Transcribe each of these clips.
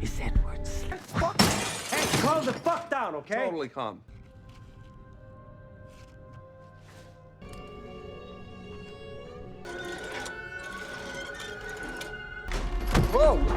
is Edwards. Hey, calm the fuck down, okay? Totally calm. Whoa!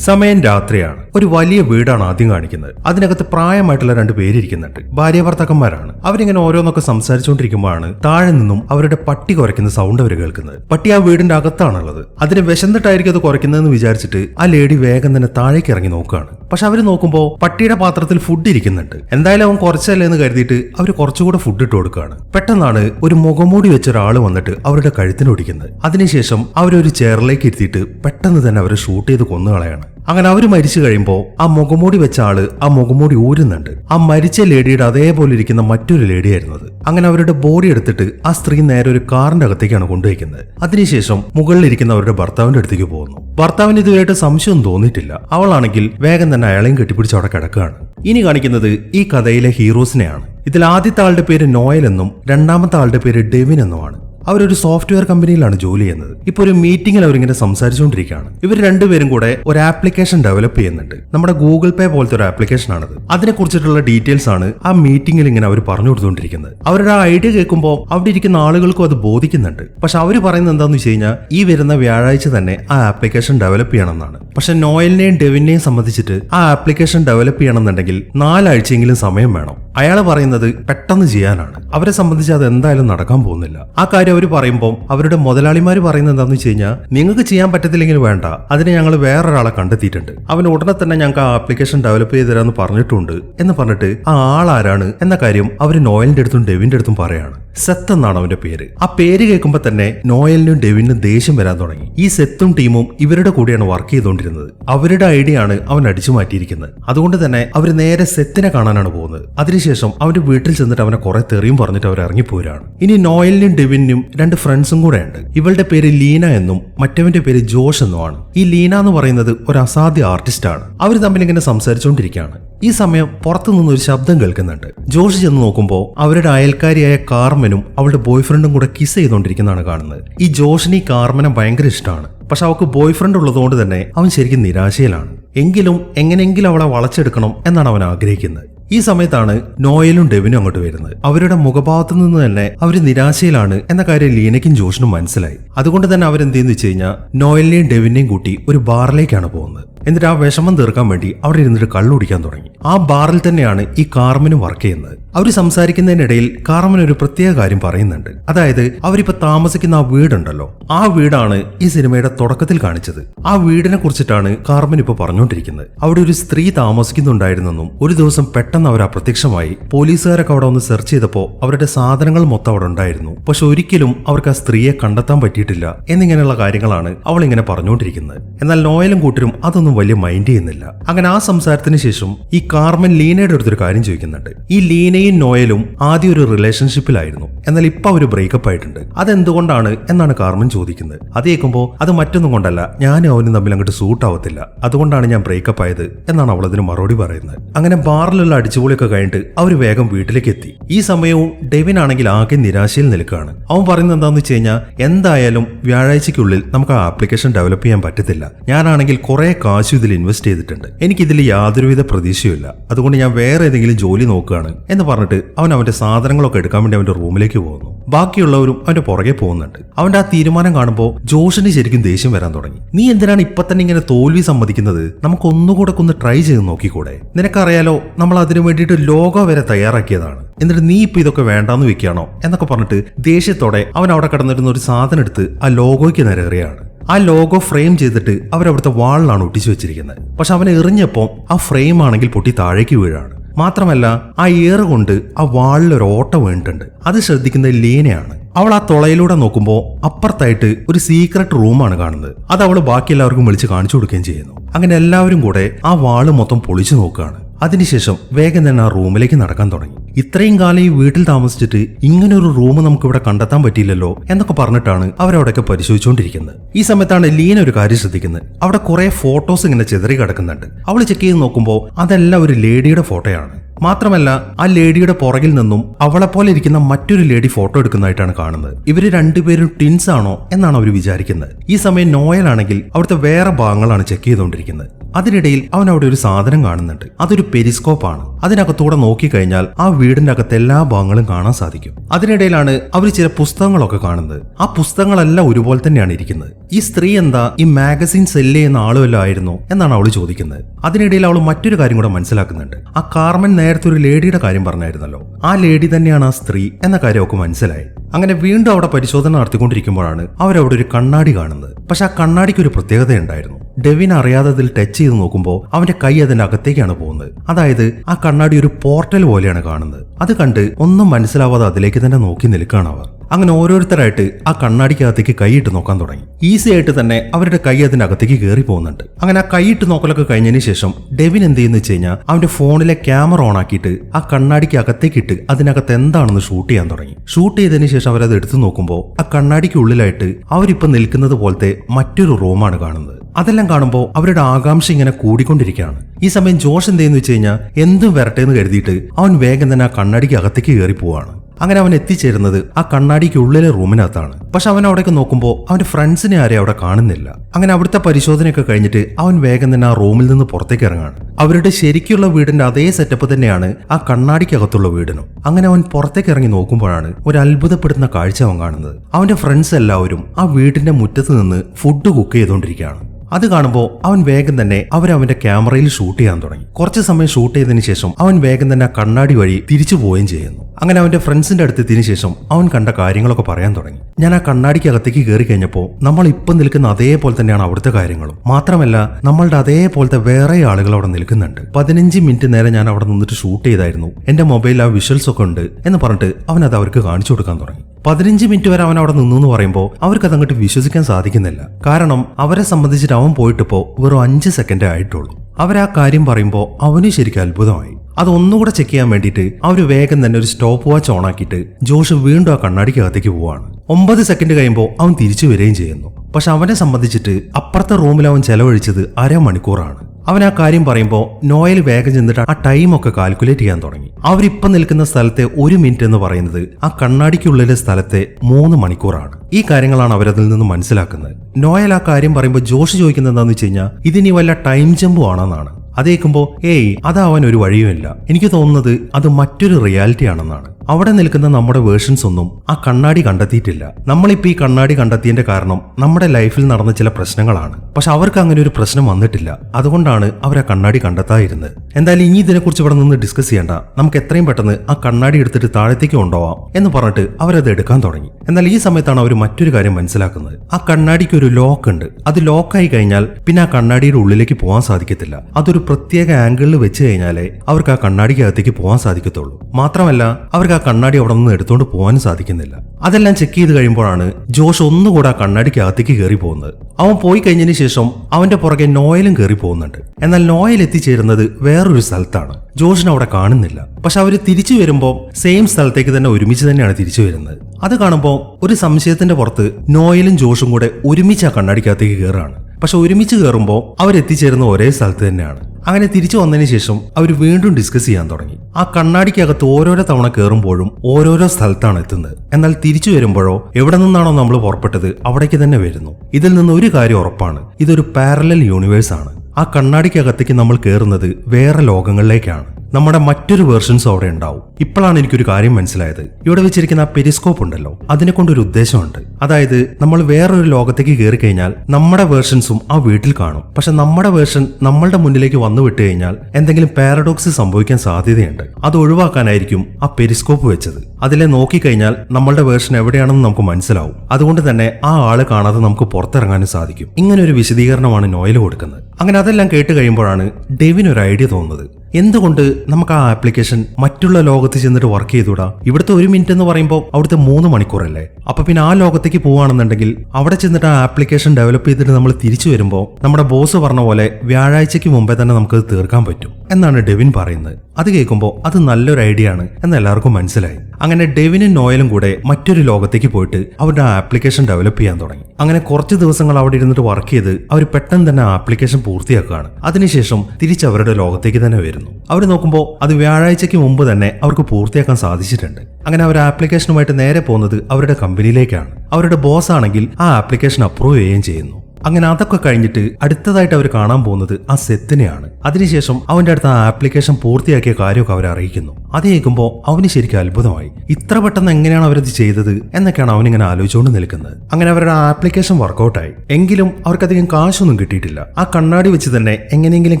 സമയം രാത്രിയാണ്. ഒരു വലിയ വീടാണ് ആദ്യം കാണിക്കുന്നത്. അതിനകത്ത് പ്രായമായിട്ടുള്ള രണ്ട് പേരിരിക്കുന്നുണ്ട്. ഭാര്യ ഭർത്താക്കന്മാരാണ്. അവരിങ്ങനെ ഓരോന്നൊക്കെ സംസാരിച്ചുകൊണ്ടിരിക്കുമ്പോഴാണ് താഴെ നിന്നും അവരുടെ പട്ടി കുറയ്ക്കുന്ന സൗണ്ട് അവർ കേൾക്കുന്നത്. പട്ടി ആ വീടിന്റെ അകത്താണുള്ളത്. അതിന് വിശന്നിട്ടായിരിക്കും അത് കുറയ്ക്കുന്നതെന്ന് വിചാരിച്ചിട്ട് ആ ലേഡി വേഗം തന്നെ താഴേക്ക് ഇറങ്ങി നോക്കുകയാണ്. പക്ഷെ അവർ നോക്കുമ്പോൾ പട്ടിയുടെ പാത്രത്തിൽ ഫുഡ് ഇരിക്കുന്നുണ്ട്. എന്തായാലും അവൻ കുറച്ചല്ലേ എന്ന് കരുതിയിട്ട് അവർ കുറച്ചുകൂടെ ഫുഡ് ഇട്ട് കൊടുക്കുകയാണ്. പെട്ടെന്നാണ് ഒരു മുഖംമൂടി വെച്ച ഒരാൾ വന്നിട്ട് അവരുടെ കഴുത്തിന് ഒടിക്കുന്നത് അതിനുശേഷം അവരൊരു ചെയറിലേക്ക് ഇരുത്തിയിട്ട് പെട്ടെന്ന് തന്നെ അവരെ ഷൂട്ട് ചെയ്ത് കൊന്നുകളയാണ്. അങ്ങനെ അവർ മരിച്ചു കഴിയുമ്പോൾ ആ മുഖമൂടി വെച്ച ആൾ ആ മുഖമൂടി ഊരുന്നുണ്ട്. ആ മരിച്ച ലേഡിയുടെ അതേപോലെ ഇരിക്കുന്ന മറ്റൊരു ലേഡിയായിരുന്നു അത്. അങ്ങനെ അവരുടെ ബോഡി എടുത്തിട്ട് ആ സ്ത്രീ നേരെ ഒരു കാറിന്റെ അകത്തേക്കാണ് കൊണ്ടുവയ്ക്കുന്നത് അതിനുശേഷം മുകളിലിരിക്കുന്ന അവരുടെ ഭർത്താവിന്റെ അടുത്തേക്ക് പോകുന്നു. ഭർത്താവിന് ഇതുവരെയായിട്ട് സംശയം തോന്നിയിട്ടില്ല. അവളാണെങ്കിൽ വേഗം തന്നെ അയാളെയും കെട്ടിപ്പിടിച്ച് അവിടെ കിടക്കുകയാണ്. ഇനി കാണിക്കുന്നത് ഈ കഥയിലെ ഹീറോസിനെയാണ്. ഇതിൽ ആദ്യത്തെ ആളുടെ പേര് നോയൽ എന്നും രണ്ടാമത്തെ ആളുടെ പേര് ഡെവിൻ എന്നുമാണ്. അവരൊരു സോഫ്റ്റ്വെയർ കമ്പനിയിലാണ് ജോലി ചെയ്യുന്നത്. ഇപ്പോൾ ഒരു മീറ്റിംഗിൽ അവരിങ്ങനെ സംസാരിച്ചുകൊണ്ടിരിക്കുകയാണ്. ഇവർ രണ്ടുപേരും കൂടെ ഒരു ആപ്ലിക്കേഷൻ ഡെവലപ്പ് ചെയ്യുന്നുണ്ട്. നമ്മുടെ ഗൂഗിൾ പേ പോലത്തെ ഒരു ആപ്ലിക്കേഷൻ ആണത് അതിനെ കുറിച്ചിട്ടുള്ള ഡീറ്റെയിൽസ് ആണ് ആ മീറ്റിംഗിൽ ഇങ്ങനെ അവർ പറഞ്ഞു കൊടുത്തുകൊണ്ടിരിക്കുന്നത്. അവരുടെ ഐഡിയ കേൾക്കുമ്പോൾ അവിടെ ഇരിക്കുന്ന ആളുകൾക്കും അത് ബോധിക്കുന്നുണ്ട്. പക്ഷെ അവർ പറയുന്നത് എന്താണെന്ന് വെച്ച് കഴിഞ്ഞാൽ ഈ വരുന്ന വ്യാഴാഴ്ച തന്നെ ആ ആപ്ലിക്കേഷൻ ഡെവലപ്പ് ചെയ്യണമെന്നാണ്. പക്ഷെ നോയലിനെയും ഡെവിനെയും സംബന്ധിച്ചിട്ട് ആ ആപ്ലിക്കേഷൻ ഡെവലപ്പ് ചെയ്യണമെന്നുണ്ടെങ്കിൽ നാലാഴ്ചയെങ്കിലും സമയം വേണം. അയാൾ പറയുന്നത് പെട്ടെന്ന് ചെയ്യാനാണ്. അവരെ സംബന്ധിച്ച് അത് എന്തായാലും നടക്കാൻ പോകുന്നില്ല. ആ കാര്യം അവർ പറയുമ്പോൾ അവരുടെ മുതലാളിമാർ പറയുന്നത് എന്താണെന്ന് വെച്ച് കഴിഞ്ഞാൽ നിങ്ങൾക്ക് ചെയ്യാൻ പറ്റത്തില്ലെങ്കിൽ വേണ്ട. അതിന് ഞങ്ങൾ വേറൊരാളെ കണ്ടെത്തിയിട്ടുണ്ട്. അവൻ ഉടനെ തന്നെ ഞങ്ങൾക്ക് ആ ആപ്ലിക്കേഷൻ ഡെവലപ്പ് ചെയ്ത് തരാമെന്ന് പറഞ്ഞിട്ടുണ്ട് എന്ന് പറഞ്ഞിട്ട് ആ ആൾ ആരാണ് എന്ന കാര്യം അവർ നോയലിന്റെ അടുത്തും ഡെവിന്റെ അടുത്തും പറയാണ്. സെത്ത് എന്നാണ് അവന്റെ പേര്. ആ പേര് കേൾക്കുമ്പോൾ തന്നെ നോയലിനും ഡെവിനും ദേഷ്യം വരാൻ തുടങ്ങി. ഈ സെത്തും ടീമും ഇവരുടെ കൂടെയാണ് വർക്ക് ചെയ്തുകൊണ്ടിരുന്നത്. അവരുടെ ഐഡിയ ആണ് അവൻ അടിച്ചു മാറ്റിയിരിക്കുന്നത്. അതുകൊണ്ട് തന്നെ അവർ നേരെ സെത്തിനെ കാണാനാണ് പോകുന്നത്. അതിനുശേഷം അവന്റെ വീട്ടിൽ ചെന്നിട്ട് അവനെ കുറെ തെറിയും പറഞ്ഞിട്ട് അവർ ഇറങ്ങിപ്പോരാണ്. ഇനി നോയലിനും ഡെവിനും രണ്ട് ഫ്രണ്ട്സും കൂടെ ഉണ്ട് ഇവളുടെ പേര് ലീന എന്നും മറ്റവന്റെ പേര് ജോഷ് എന്നുമാണ്. ഈ ലീന എന്ന് പറയുന്നത് ഒരു അസാധ്യ ആർട്ടിസ്റ്റ് ആണ്. അവർ തമ്മിൽ ഇങ്ങനെ സംസാരിച്ചുകൊണ്ടിരിക്കുകയാണ്. ഈ സമയം പുറത്തുനിന്ന് ഒരു ശബ്ദം കേൾക്കുന്നുണ്ട്. ജോഷ് ചെന്ന് നോക്കുമ്പോൾ അവരുടെ അയൽക്കാരിയായ കാർമനും അവളുടെ ബോയ്ഫ്രണ്ടും കൂടെ കിസ് ചെയ്തുകൊണ്ടിരിക്കുന്നതാണ് കാണുന്നത്. ഈ ജോഷിന് ഈ കാർമനെ ഭയങ്കര ഇഷ്ടമാണ് പക്ഷെ അവൾക്ക് ബോയ്ഫ്രണ്ട് ഉള്ളതുകൊണ്ട് തന്നെ അവൻ ശരിക്കും നിരാശയിലാണ്. എങ്കിലും എങ്ങനെയെങ്കിലും അവളെ വളച്ചെടുക്കണം എന്നാണ് അവൻ ആഗ്രഹിക്കുന്നത്. ഈ സമയത്താണ് നോയലും ഡെവിനും അങ്ങോട്ട് വരുന്നത്. അവരുടെ മുഖഭാവത്തു നിന്ന് തന്നെ അവർ നിരാശയിലാണ് എന്ന കാര്യം ലീനയ്ക്കും ജോഷിനും മനസ്സിലായി. അതുകൊണ്ട് തന്നെ അവരെന്ത് ചെയ്യുന്നു വെച്ച് കഴിഞ്ഞാൽ നോയലിനെയും ഡെവിനെയും കൂട്ടി ഒരു ബാറിലേക്കാണ് പോകുന്നത്. എന്നിട്ട് ആ വിഷമം തീർക്കാൻ വേണ്ടി അവിടെ ഇരുന്നിട്ട് കള്ളു കുടിക്കാൻ തുടങ്ങി. ആ ബാറിൽ തന്നെയാണ് ഈ കാർമനും വർക്ക് ചെയ്യുന്നത്. അവർ സംസാരിക്കുന്നതിനിടയിൽ കാർമൻ ഒരു പ്രത്യേക കാര്യം പറയുന്നുണ്ട്. അതായത് അവരിപ്പോ താമസിക്കുന്ന ആ വീടുണ്ടല്ലോ. ആ വീടാണ് ഈ സിനിമയുടെ തുടക്കത്തിൽ കാണിച്ചത്. ആ വീടിനെ കുറിച്ചിട്ടാണ് കാർമൻ ഇപ്പൊ പറഞ്ഞുകൊണ്ടിരിക്കുന്നത് അവിടെ ഒരു സ്ത്രീ താമസിക്കുന്നുണ്ടായിരുന്നെന്നും ഒരു ദിവസം പെട്ടെന്ന് അവർ അപ്രത്യക്ഷമായി. പോലീസുകാരൊക്കെ അവിടെ ഒന്ന് സെർച്ച് ചെയ്തപ്പോൾ അവരുടെ സാധനങ്ങൾ മൊത്തം അവിടെ ഉണ്ടായിരുന്നു. പക്ഷെ ഒരിക്കലും അവർക്ക് ആ സ്ത്രീയെ കണ്ടെത്താൻ പറ്റിയിട്ടില്ല എന്നിങ്ങനെയുള്ള കാര്യങ്ങളാണ് അവൾ ഇങ്ങനെ പറഞ്ഞുകൊണ്ടിരിക്കുന്നത് എന്നാൽ നോയലും കൂട്ടരും അതൊന്നും വലിയ മൈൻഡ് ചെയ്യുന്നില്ല. അങ്ങനെ ആ സംസാരത്തിന് ശേഷം ഈ കാർമൻ ലീനയുടെ അടുത്തൊരു കാര്യം ചോദിക്കുന്നുണ്ട്. ഈ ലീനയും നോയലും ആദ്യം ഒരു റിലേഷൻഷിപ്പിലായിരുന്നു എന്നാൽ ഇപ്പൊ അവർ ബ്രേക്കപ്പ് ആയിട്ടുണ്ട്. അതെന്തുകൊണ്ടാണ് എന്നാണ് കാർമൻ ചോദിക്കുന്നത്. അത് കേൾക്കുമ്പോൾ അത് മറ്റൊന്നും കൊണ്ടല്ല ഞാനും അവനും തമ്മിൽ അങ്ങോട്ട് സൂട്ട് ആവത്തില്ല. അതുകൊണ്ടാണ് ഞാൻ ബ്രേക്കപ്പ് ആയത് എന്നാണ് അവൾ അതിന് മറുപടി പറയുന്നത്. അങ്ങനെ ബാറിലുള്ള അടിച്ചുപൊളിയൊക്കെ കഴിഞ്ഞിട്ട് അവർ വേഗം വീട്ടിലേക്ക് എത്തി. ഈ സമയവും ഡെവിൻ ആണെങ്കിൽ ആകെ നിരാശയിൽ നിൽക്കുകയാണ്. അവൻ പറയുന്നത് എന്താണെന്ന് വെച്ച് കഴിഞ്ഞാൽ എന്തായാലും വ്യാഴാഴ്ചയ്ക്കുള്ളിൽ നമുക്ക് ആ ആപ്ലിക്കേഷൻ ഡെവലപ്പ് ചെയ്യാൻ പറ്റത്തില്ല. ഞാനാണെങ്കിൽ കുറെ കാശ് ഇതിൽ ഇൻവെസ്റ്റ് ചെയ്തിട്ടുണ്ട്. എനിക്കിതിൽ യാതൊരുവിധ പ്രതീക്ഷയുമില്ല അതുകൊണ്ട് ഞാൻ വേറെ ഏതെങ്കിലും ജോലി നോക്കുകയാണ് എന്ന് പറഞ്ഞിട്ട് അവൻ അവന്റെ സാധനങ്ങളൊക്കെ എടുക്കാൻ വേണ്ടി അവന്റെ റൂമിലേക്ക് പോകുന്നു. ബാക്കിയുള്ളവരും അവന്റെ പുറകെ പോകുന്നുണ്ട്. അവന്റെ ആ തീരുമാനം കാണുമ്പോൾ ജോഷിന് ശരിക്കും ദേഷ്യം വരാൻ തുടങ്ങി. നീ എന്തിനാണ് ഇപ്പൊ തന്നെ ഇങ്ങനെ തോൽവി സമ്മതിക്കുന്നത്? നമുക്ക് ഒന്നുകൂടെ ഒന്ന് ട്രൈ ചെയ്ത് നോക്കിക്കൂടെ? നിനക്കറിയാലോ നമ്മൾ അതിനു വേണ്ടിയിട്ട് ലോഗോ വരെ തയ്യാറാക്കിയതാണ്. എന്നിട്ട് നീ ഇപ്പൊ ഇതൊക്കെ വേണ്ടാന്ന് വെക്കുകയാണോ? എന്നൊക്കെ പറഞ്ഞിട്ട് ദേഷ്യത്തോടെ അവൻ അവിടെ കിടന്നിരുന്ന ഒരു സാധനം എടുത്ത് ആ ലോഗോയ്ക്ക് നിരകറിയാണ് ആ ലോഗോ ഫ്രെയിം ചെയ്തിട്ട് അവരവിടുത്തെ വാളിലാണ് ഒട്ടിച്ചു വെച്ചിരിക്കുന്നത്. പക്ഷെ അവനെ എറിഞ്ഞപ്പോൾ ആ ഫ്രെയിം ആണെങ്കിൽ പൊട്ടി താഴേക്ക് വീഴാണ്. മാത്രമല്ല ആ ഏറ് കൊണ്ട് ആ വാളിൽ ഒരു ഓട്ട വീണിട്ടുണ്ട്. അത് ശ്രദ്ധിക്കുന്ന ലീനയാണ്. അവൾ ആ തുളയിലൂടെ നോക്കുമ്പോൾ അപ്പുറത്തായിട്ട് ഒരു സീക്രട്ട് റൂമാണ് കാണുന്നത്. അത് അവൾ ബാക്കി എല്ലാവർക്കും വിളിച്ച് കാണിച്ചു കൊടുക്കുകയും ചെയ്യുന്നു. അങ്ങനെ എല്ലാവരും കൂടെ ആ വാൾ മൊത്തം പൊളിച്ചു നോക്കുകയാണ്. അതിനുശേഷം വേഗം തന്നെ ആ റൂമിലേക്ക് നടക്കാൻ തുടങ്ങി. ഇത്രയും കാലം ഈ വീട്ടിൽ താമസിച്ചിട്ട് ഇങ്ങനെ ഒരു റൂം നമുക്ക് ഇവിടെ കണ്ടെത്താൻ പറ്റിയില്ലല്ലോ എന്നൊക്കെ പറഞ്ഞിട്ടാണ് അവരവിടെയൊക്കെ പരിശോധിച്ചുകൊണ്ടിരിക്കുന്നത് ഈ സമയത്താണ് ലീന ഒരു കാര്യം ശ്രദ്ധിക്കുന്നത്. അവിടെ കുറെ ഫോട്ടോസ് ഇങ്ങനെ ചെതറി കിടക്കുന്നുണ്ട്. അവൾ ചെക്ക് ചെയ്ത് നോക്കുമ്പോൾ അതെല്ലാം ഒരു ലേഡിയുടെ ഫോട്ടോയാണ്. മാത്രമല്ല ആ ലേഡിയുടെ പുറകിൽ നിന്നും അവളെ പോലെ ഇരിക്കുന്ന മറ്റൊരു ലേഡി ഫോട്ടോ എടുക്കുന്നതായിട്ടാണ് കാണുന്നത്. ഇവർ രണ്ടുപേരും ട്വിൻസ് ആണോ എന്നാണ് അവർ വിചാരിക്കുന്നത്. ഈ സമയം നോയലാണെങ്കിൽ അവിടുത്തെ വേറെ ഭാഗങ്ങളാണ് ചെക്ക് ചെയ്തുകൊണ്ടിരിക്കുന്നത്. അതിനിടയിൽ അവൻ അവിടെ ഒരു സാധനം കാണുന്നുണ്ട്. അതൊരു പെരിസ്കോപ്പ് ആണ്. അതിനകത്തൂടെ നോക്കിക്കഴിഞ്ഞാൽ ആ വീടിന്റെ അകത്ത് എല്ലാ ഭാഗങ്ങളും കാണാൻ സാധിക്കും. അതിനിടയിലാണ് അവർ ചില പുസ്തകങ്ങളൊക്കെ കാണുന്നത്. ആ പുസ്തകങ്ങളെല്ലാം ഒരുപോലെ തന്നെയാണ് ഇരിക്കുന്നത്. ഈ സ്ത്രീ എന്താ ഈ മാഗസിൻ സെല്ല് ചെയ്യുന്ന ആളുമല്ലോ ആയിരുന്നു എന്നാണ് അവൾ ചോദിക്കുന്നത്. അതിനിടയിൽ അവൾ മറ്റൊരു കാര്യം കൂടെ മനസ്സിലാക്കുന്നുണ്ട്. ആ കാർമൻ നേരത്തെ ഒരു ലേഡിയുടെ കാര്യം പറഞ്ഞായിരുന്നല്ലോ. ആ ലേഡി തന്നെയാണ് ആ സ്ത്രീ എന്ന കാര്യം അവൾക്ക് മനസ്സിലായി. അങ്ങനെ വീണ്ടും അവിടെ പരിശോധന നടത്തിക്കൊണ്ടിരിക്കുമ്പോഴാണ് അവരവിടെ ഒരു കണ്ണാടി കാണുന്നത്. പക്ഷെ ആ കണ്ണാടിക്ക് ഒരു പ്രത്യേകത ഉണ്ടായിരുന്നു ഡെവിൻ അറിയാതെ അതിൽ ടച്ച് ചെയ്ത് നോക്കുമ്പോൾ അവന്റെ കൈ അതിന്റെ അകത്തേക്കാണ് പോകുന്നത്. അതായത് ആ കണ്ണാടി ഒരു പോർട്ടൽ പോലെയാണ് കാണുന്നത്. അത് കണ്ട് ഒന്നും മനസ്സിലാവാതെ അതിലേക്ക് തന്നെ നോക്കി നിൽക്കുകയാണ് അവർ. അങ്ങനെ ഓരോരുത്തരായിട്ട് ആ കണ്ണാടിക്കകത്തേക്ക് കൈയിട്ട് നോക്കാൻ തുടങ്ങി. ഈസി ആയിട്ട് തന്നെ അവരുടെ കൈ അതിനകത്തേക്ക് കയറി പോകുന്നുണ്ട്. അങ്ങനെ ആ കൈയിട്ട് നോക്കലൊക്കെ കഴിഞ്ഞതിന് ശേഷം ഡെവിൻ എന്ത് ചെയ്യുന്ന വെച്ച് കഴിഞ്ഞാൽ അവന്റെ ഫോണിലെ ക്യാമറ ഓൺ ആക്കിയിട്ട് ആ കണ്ണാടിക്ക് അകത്തേക്ക് ഇട്ട് അതിനകത്ത് എന്താണെന്ന് ഷൂട്ട് ചെയ്യാൻ തുടങ്ങി. ഷൂട്ട് ചെയ്തതിന് ശേഷം അവരത് എടുത്തു നോക്കുമ്പോൾ ആ കണ്ണാടിക്ക് ഉള്ളിലായിട്ട് അവരിപ്പോ നിൽക്കുന്നത് പോലത്തെ മറ്റൊരു റൂമാണ് കാണുന്നത്. അതെല്ലാം കാണുമ്പോൾ അവരുടെ ആകാംക്ഷ ഇങ്ങനെ കൂടിക്കൊണ്ടിരിക്കുകയാണ്. ഈ സമയം ജോഷ് എന്ത് ചെയ്യുന്നു വെച്ച് കഴിഞ്ഞാൽ എന്തും വരട്ടെ എന്ന് കരുതിയിട്ട് അവൻ വേഗം തന്നെ ആ കണ്ണാടിക്ക് അകത്തേക്ക് കയറി പോവാണ്. അങ്ങനെ അവൻ എത്തിച്ചേരുന്നത് ആ കണ്ണാടിക്ക് ഉള്ളിലെ റൂമിനകത്താണ്. പക്ഷെ അവൻ അവിടേക്ക് നോക്കുമ്പോൾ അവന്റെ ഫ്രണ്ട്സിനെ ആരെയും അവിടെ കാണുന്നില്ല. അങ്ങനെ അവിടുത്തെ പരിശോധനയൊക്കെ കഴിഞ്ഞിട്ട് അവൻ വേഗം തന്നെ ആ റൂമിൽ നിന്ന് പുറത്തേക്ക് ഇറങ്ങാണ്. അവരുടെ ശരിക്കുള്ള വീടിന്റെ അതേ സെറ്റപ്പ് തന്നെയാണ് ആ കണ്ണാടിക്കകത്തുള്ള വീടിനും. അങ്ങനെ അവൻ പുറത്തേക്ക് ഇറങ്ങി നോക്കുമ്പോഴാണ് ഒരു അത്ഭുതപ്പെടുന്ന കാഴ്ച അവൻ കാണുന്നത്. അവന്റെ ഫ്രണ്ട്സ് എല്ലാവരും ആ വീടിന്റെ മുറ്റത്ത് നിന്ന് ഫുഡ് കുക്ക് ചെയ്തുകൊണ്ടിരിക്കുകയാണ്. അത് കാണുമ്പോൾ അവൻ വേഗം തന്നെ അവരവന്റെ ക്യാമറയിൽ ഷൂട്ട് ചെയ്യാൻ തുടങ്ങി. കുറച്ച് സമയം ഷൂട്ട് ചെയ്തതിന് ശേഷം അവൻ വേഗം തന്നെ കണ്ണാടി വഴി തിരിച്ചു പോവുകയും ചെയ്യുന്നു. അങ്ങനെ അവന്റെ ഫ്രണ്ട്സിന്റെ അടുത്ത് എത്തിയതിനു ശേഷം അവൻ കണ്ട കാര്യങ്ങളൊക്കെ പറയാൻ തുടങ്ങി. ഞാൻ ആ കണ്ണാടിക്ക് അകത്തേക്ക് കയറി കഴിഞ്ഞപ്പോൾ നമ്മൾ ഇപ്പം നിൽക്കുന്ന അതേപോലെ തന്നെയാണ് അവിടുത്തെ കാര്യങ്ങളും. മാത്രമല്ല നമ്മളുടെ അതേപോലത്തെ വേറെ ആളുകൾ അവിടെ നിൽക്കുന്നുണ്ട്. പതിനഞ്ച് മിനിറ്റ് നേരം ഞാൻ അവിടെ നിന്നിട്ട് ഷൂട്ട് ചെയ്തായിരുന്നു. എന്റെ മൊബൈലിൽ ആ വിഷ്വൽസ് ഒക്കെ ഉണ്ട് എന്ന് പറഞ്ഞിട്ട് അവൻ അത് അവർക്ക് കാണിച്ചു കൊടുക്കാൻ തുടങ്ങി. പതിനഞ്ച് മിനിറ്റ് വരെ അവൻ അവിടെ നിന്നു എന്ന് പറയുമ്പോൾ അവർക്ക് അതങ്ങോട്ട് വിശ്വസിക്കാൻ സാധിക്കുന്നില്ല. കാരണം അവരെ സംബന്ധിച്ചിട്ട് അവൻ പോയിട്ടിപ്പോ വെറും അഞ്ച് സെക്കൻഡേ ആയിട്ടുള്ളൂ. അവരാ കാര്യം പറയുമ്പോൾ അവന് ശരിക്കും അത്ഭുതമായി. അത് ഒന്നുകൂടെ ചെക്ക് ചെയ്യാൻ വേണ്ടിയിട്ട് അവർ വേഗം തന്നെ ഒരു സ്റ്റോപ്പ് വാച്ച് ഓൺ ആക്കിയിട്ട് ജോഷ് വീണ്ടും ആ കണ്ണാടിക്കകത്തേക്ക് പോവാണ്. ഒമ്പത് സെക്കൻഡ് കഴിയുമ്പോൾ അവൻ തിരിച്ചു വരികയും ചെയ്യുന്നു. പക്ഷെ അവനെ സംബന്ധിച്ചിട്ട് അപ്പുറത്തെ റൂമിൽ അവൻ ചെലവഴിച്ചത് അരമണിക്കൂറാണ്. അവൻ ആ കാര്യം പറയുമ്പോൾ നോയൽ വേഗം ചെന്നിട്ട് ആ ടൈം ഒക്കെ കാൽക്കുലേറ്റ് ചെയ്യാൻ തുടങ്ങി. അവരിപ്പം നിൽക്കുന്ന സ്ഥലത്തെ ഒരു മിനിറ്റ് എന്ന് പറയുന്നത് ആ കണ്ണാടിക്കുള്ളിലെ സ്ഥലത്തെ മൂന്ന് മണിക്കൂറാണ്. ഈ കാര്യങ്ങളാണ് അവരതിൽ നിന്ന് മനസ്സിലാക്കുന്നത്. നോയൽ ആ കാര്യം പറയുമ്പോൾ ജോഷ് ചോദിക്കുന്നത് എന്താണെന്ന് വെച്ച് കഴിഞ്ഞാൽ ഇതിനി വല്ല ടൈം ജമ്പു ആണെന്നാണ്. അതേക്കുമ്പോ ഏയ് അതാവാൻ ഒരു വഴിയുമില്ല. എനിക്ക് തോന്നുന്നത് അത് മറ്റൊരു റിയാലിറ്റി ആണെന്നാണ് അവിടെ നിൽക്കുന്ന നമ്മുടെ വേർഷൻസ് ഒന്നും ആ കണ്ണാടി കണ്ടെത്തിയിട്ടില്ല. നമ്മളിപ്പോൾ ഈ കണ്ണാടി കണ്ടെത്തിയതിന്റെ കാരണം നമ്മുടെ ലൈഫിൽ നടന്ന ചില പ്രശ്നങ്ങളാണ്. പക്ഷെ അവർക്ക് അങ്ങനെ ഒരു പ്രശ്നം വന്നിട്ടില്ല. അതുകൊണ്ടാണ് അവർ ആ കണ്ണാടി കണ്ടെത്താതിരുന്നത്. എന്തായാലും ഇനി ഇതിനെക്കുറിച്ച് ഇവിടെ നിന്ന് ഡിസ്കസ് ചെയ്യേണ്ട. നമുക്ക് എത്രയും പെട്ടെന്ന് ആ കണ്ണാടി എടുത്തിട്ട് താഴത്തേക്ക് കൊണ്ടുപോവാം എന്ന് പറഞ്ഞിട്ട് അവരത് എടുക്കാൻ തുടങ്ങി. എന്നാൽ ഈ സമയത്താണ് അവർ മറ്റൊരു കാര്യം മനസ്സിലാക്കുന്നത്. ആ കണ്ണാടിക്ക് ഒരു ലോക്ക് ഉണ്ട്. അത് ലോക്കായി കഴിഞ്ഞാൽ പിന്നെ ആ കണ്ണാടിയുടെ ഉള്ളിലേക്ക് പോകാൻ സാധിക്കത്തില്ല. അതൊരു പ്രത്യേക ആംഗിളിൽ വെച്ച് കഴിഞ്ഞാലേ അവർക്ക് ആ കണ്ണാടിക്കകത്തേക്ക് പോകാൻ സാധിക്കത്തുള്ളൂ. മാത്രമല്ല അവർക്ക് ആ കണ്ണാടി അവിടെ നിന്ന് എടുത്തുകൊണ്ട് പോകാൻ സാധിക്കുന്നില്ല. അതെല്ലാം ചെക്ക് ചെയ്ത് കഴിയുമ്പോഴാണ് ജോഷ് ഒന്നുകൂടെ ആ കണ്ണാടിക്ക് അകത്തേക്ക് കയറി പോകുന്നത്. അവൻ പോയി കഴിഞ്ഞതിന് ശേഷം അവന്റെ പുറകെ നോയലും കയറി പോകുന്നുണ്ട്. എന്നാൽ നോയൽ എത്തിച്ചേരുന്നത് വേറൊരു സ്ഥലത്താണ്. ജോഷിനെ അവിടെ കാണുന്നില്ല. പക്ഷെ അവർ തിരിച്ചു വരുമ്പോൾ സെയിം സ്ഥലത്തേക്ക് തന്നെ ഒരുമിച്ച് തന്നെയാണ് തിരിച്ചു വരുന്നത്. അത് കാണുമ്പോൾ ഒരു സംശയത്തിന്റെ പുറത്ത് നോയലും ജോഷും കൂടെ ഒരുമിച്ച് ആ കണ്ണാടിക്കകത്തേക്ക് കയറാണ് പക്ഷെ ഒരുമിച്ച് കയറുമ്പോൾ അവരെത്തിച്ചേരുന്ന ഒരേ സ്ഥലത്ത് തന്നെയാണ്. അങ്ങനെ തിരിച്ചു വന്നതിന് ശേഷം അവർ വീണ്ടും ഡിസ്കസ് ചെയ്യാൻ തുടങ്ങി. ആ കണ്ണാടിക്കകത്ത് ഓരോരോ തവണ കയറുമ്പോഴും ഓരോരോ സ്ഥലത്താണ് എത്തുന്നത്. എന്നാൽ തിരിച്ചു വരുമ്പോഴോ എവിടെ നിന്നാണോ നമ്മൾ പുറപ്പെട്ടത് അവിടേക്ക് തന്നെ വരുന്നു. ഇതിൽ നിന്ന് ഒരു കാര്യം ഉറപ്പാണ്. ഇതൊരു പാരലൽ യൂണിവേഴ്സ് ആണ്. ആ കണ്ണാടിക്കകത്തേക്ക് നമ്മൾ കയറുന്നത് വേറെ ലോകങ്ങളിലേക്കാണ്. നമ്മുടെ മറ്റൊരു വേർഷൻസ് അവിടെ ഉണ്ടാവും. ഇപ്പോഴാണ് എനിക്കൊരു കാര്യം മനസ്സിലായത്. ഇവിടെ വെച്ചിരിക്കുന്ന ആ പെരിസ്കോപ്പ് ഉണ്ടല്ലോ അതിനെ കൊണ്ടൊരു ഉദ്ദേശമുണ്ട്. അതായത് നമ്മൾ വേറൊരു ലോകത്തേക്ക് കയറി കഴിഞ്ഞാൽ നമ്മുടെ വേർഷൻസും ആ വീട്ടിൽ കാണും. പക്ഷെ നമ്മുടെ വേർഷൻ നമ്മളുടെ മുന്നിലേക്ക് വന്നു വിട്ടു കഴിഞ്ഞാൽ എന്തെങ്കിലും പാരഡോക്സ് സംഭവിക്കാൻ സാധ്യതയുണ്ട്. അത് ഒഴിവാക്കാനായിരിക്കും ആ പെരിസ്കോപ്പ് വെച്ചത്. അതിലെ നോക്കിക്കഴിഞ്ഞാൽ നമ്മളുടെ വേർഷൻ എവിടെയാണെന്ന് നമുക്ക് മനസ്സിലാവും. അതുകൊണ്ട് തന്നെ ആ ആൾ കാണാതെ നമുക്ക് പുറത്തിറങ്ങാനും സാധിക്കും. ഇങ്ങനെ ഒരു വിശദീകരണമാണ് നോയൽ കൊടുക്കുന്നത്. അങ്ങനെ അതെല്ലാം കേട്ട് കഴിയുമ്പോഴാണ് ഡെവിൻ ഒരു ഐഡിയ തോന്നുന്നത്. എന്തുകൊണ്ട് നമുക്ക് ആ ആപ്ലിക്കേഷൻ മറ്റുള്ള ലോകത്ത് ചെന്നിട്ട് വർക്ക് ചെയ്തുകൂടാ ഇവിടുത്തെ ഒരു മിനിറ്റ് എന്ന് പറയുമ്പോൾ അവിടുത്തെ മൂന്ന് മണിക്കൂറല്ലേ? അപ്പൊ പിന്നെ ആ ലോകത്തേക്ക് പോവാണെന്നുണ്ടെങ്കിൽ അവിടെ ചെന്നിട്ട് ആ ആപ്ലിക്കേഷൻ ഡെവലപ്പ് ചെയ്തിട്ട് നമ്മൾ തിരിച്ചു വരുമ്പോൾ നമ്മുടെ ബോസ് പറഞ്ഞ പോലെ വ്യാഴാഴ്ചയ്ക്ക് മുമ്പേ തന്നെ നമുക്ക് തീർക്കാൻ പറ്റും. എന്നാണ് ഡെവിൻ പറയുന്നത്. അത് കേൾക്കുമ്പോൾ അത് നല്ലൊരു ഐഡിയ ആണ് എന്ന് എല്ലാവർക്കും മനസ്സിലായി. അങ്ങനെ ഡെവിനും നോയലും കൂടെ മറ്റൊരു ലോകത്തേക്ക് പോയിട്ട് അവരുടെ ആപ്ലിക്കേഷൻ ഡെവലപ്പ് ചെയ്യാൻ തുടങ്ങി. അങ്ങനെ കുറച്ച് ദിവസങ്ങൾ അവിടെ ഇരുന്നിട്ട് വർക്ക് ചെയ്ത് അവർ പെട്ടെന്ന് തന്നെ ആപ്ലിക്കേഷൻ പൂർത്തിയാക്കുകയാണ്. അതിനുശേഷം തിരിച്ച് അവരുടെ ലോകത്തേക്ക് തന്നെ വരുന്നു. അവർ നോക്കുമ്പോൾ അത് വ്യാഴാഴ്ചയ്ക്ക് മുമ്പ് തന്നെ അവർക്ക് പൂർത്തിയാക്കാൻ സാധിച്ചിട്ടുണ്ട്. അങ്ങനെ അവർ ആപ്ലിക്കേഷനുമായിട്ട് നേരെ പോകുന്നത് അവരുടെ കമ്പനിയിലേക്കാണ് അവരുടെ ബോസ് ആണെങ്കിൽ ആ ആപ്ലിക്കേഷൻ അപ്രൂവ് ചെയ്യുകയും ചെയ്യുന്നു. അങ്ങനെ അതൊക്കെ കഴിഞ്ഞിട്ട് അടുത്തതായിട്ട് അവർ കാണാൻ പോകുന്നത് ആ സെത്തിനെയാണ്. അതിനുശേഷം അവന്റെ അടുത്ത് ആ ആപ്ലിക്കേഷൻ പൂർത്തിയാക്കിയ കാര്യമൊക്കെ അവരെ അറിയിക്കുന്നു. അത് കേൾക്കുമ്പോൾ അവന് ശരിക്കും അത്ഭുതമായി. ഇത്ര പെട്ടെന്ന് എങ്ങനെയാണ് അവരത് ചെയ്തത് എന്നൊക്കെയാണ് അവനിങ്ങനെ ആലോചിച്ചുകൊണ്ട് നിൽക്കുന്നത്. അങ്ങനെ അവരുടെ ആപ്ലിക്കേഷൻ വർക്കൗട്ടായി എങ്കിലും അവർക്കധികം കാശൊന്നും കിട്ടിയിട്ടില്ല. ആ കണ്ണാടി വെച്ച് തന്നെ എങ്ങനെയെങ്കിലും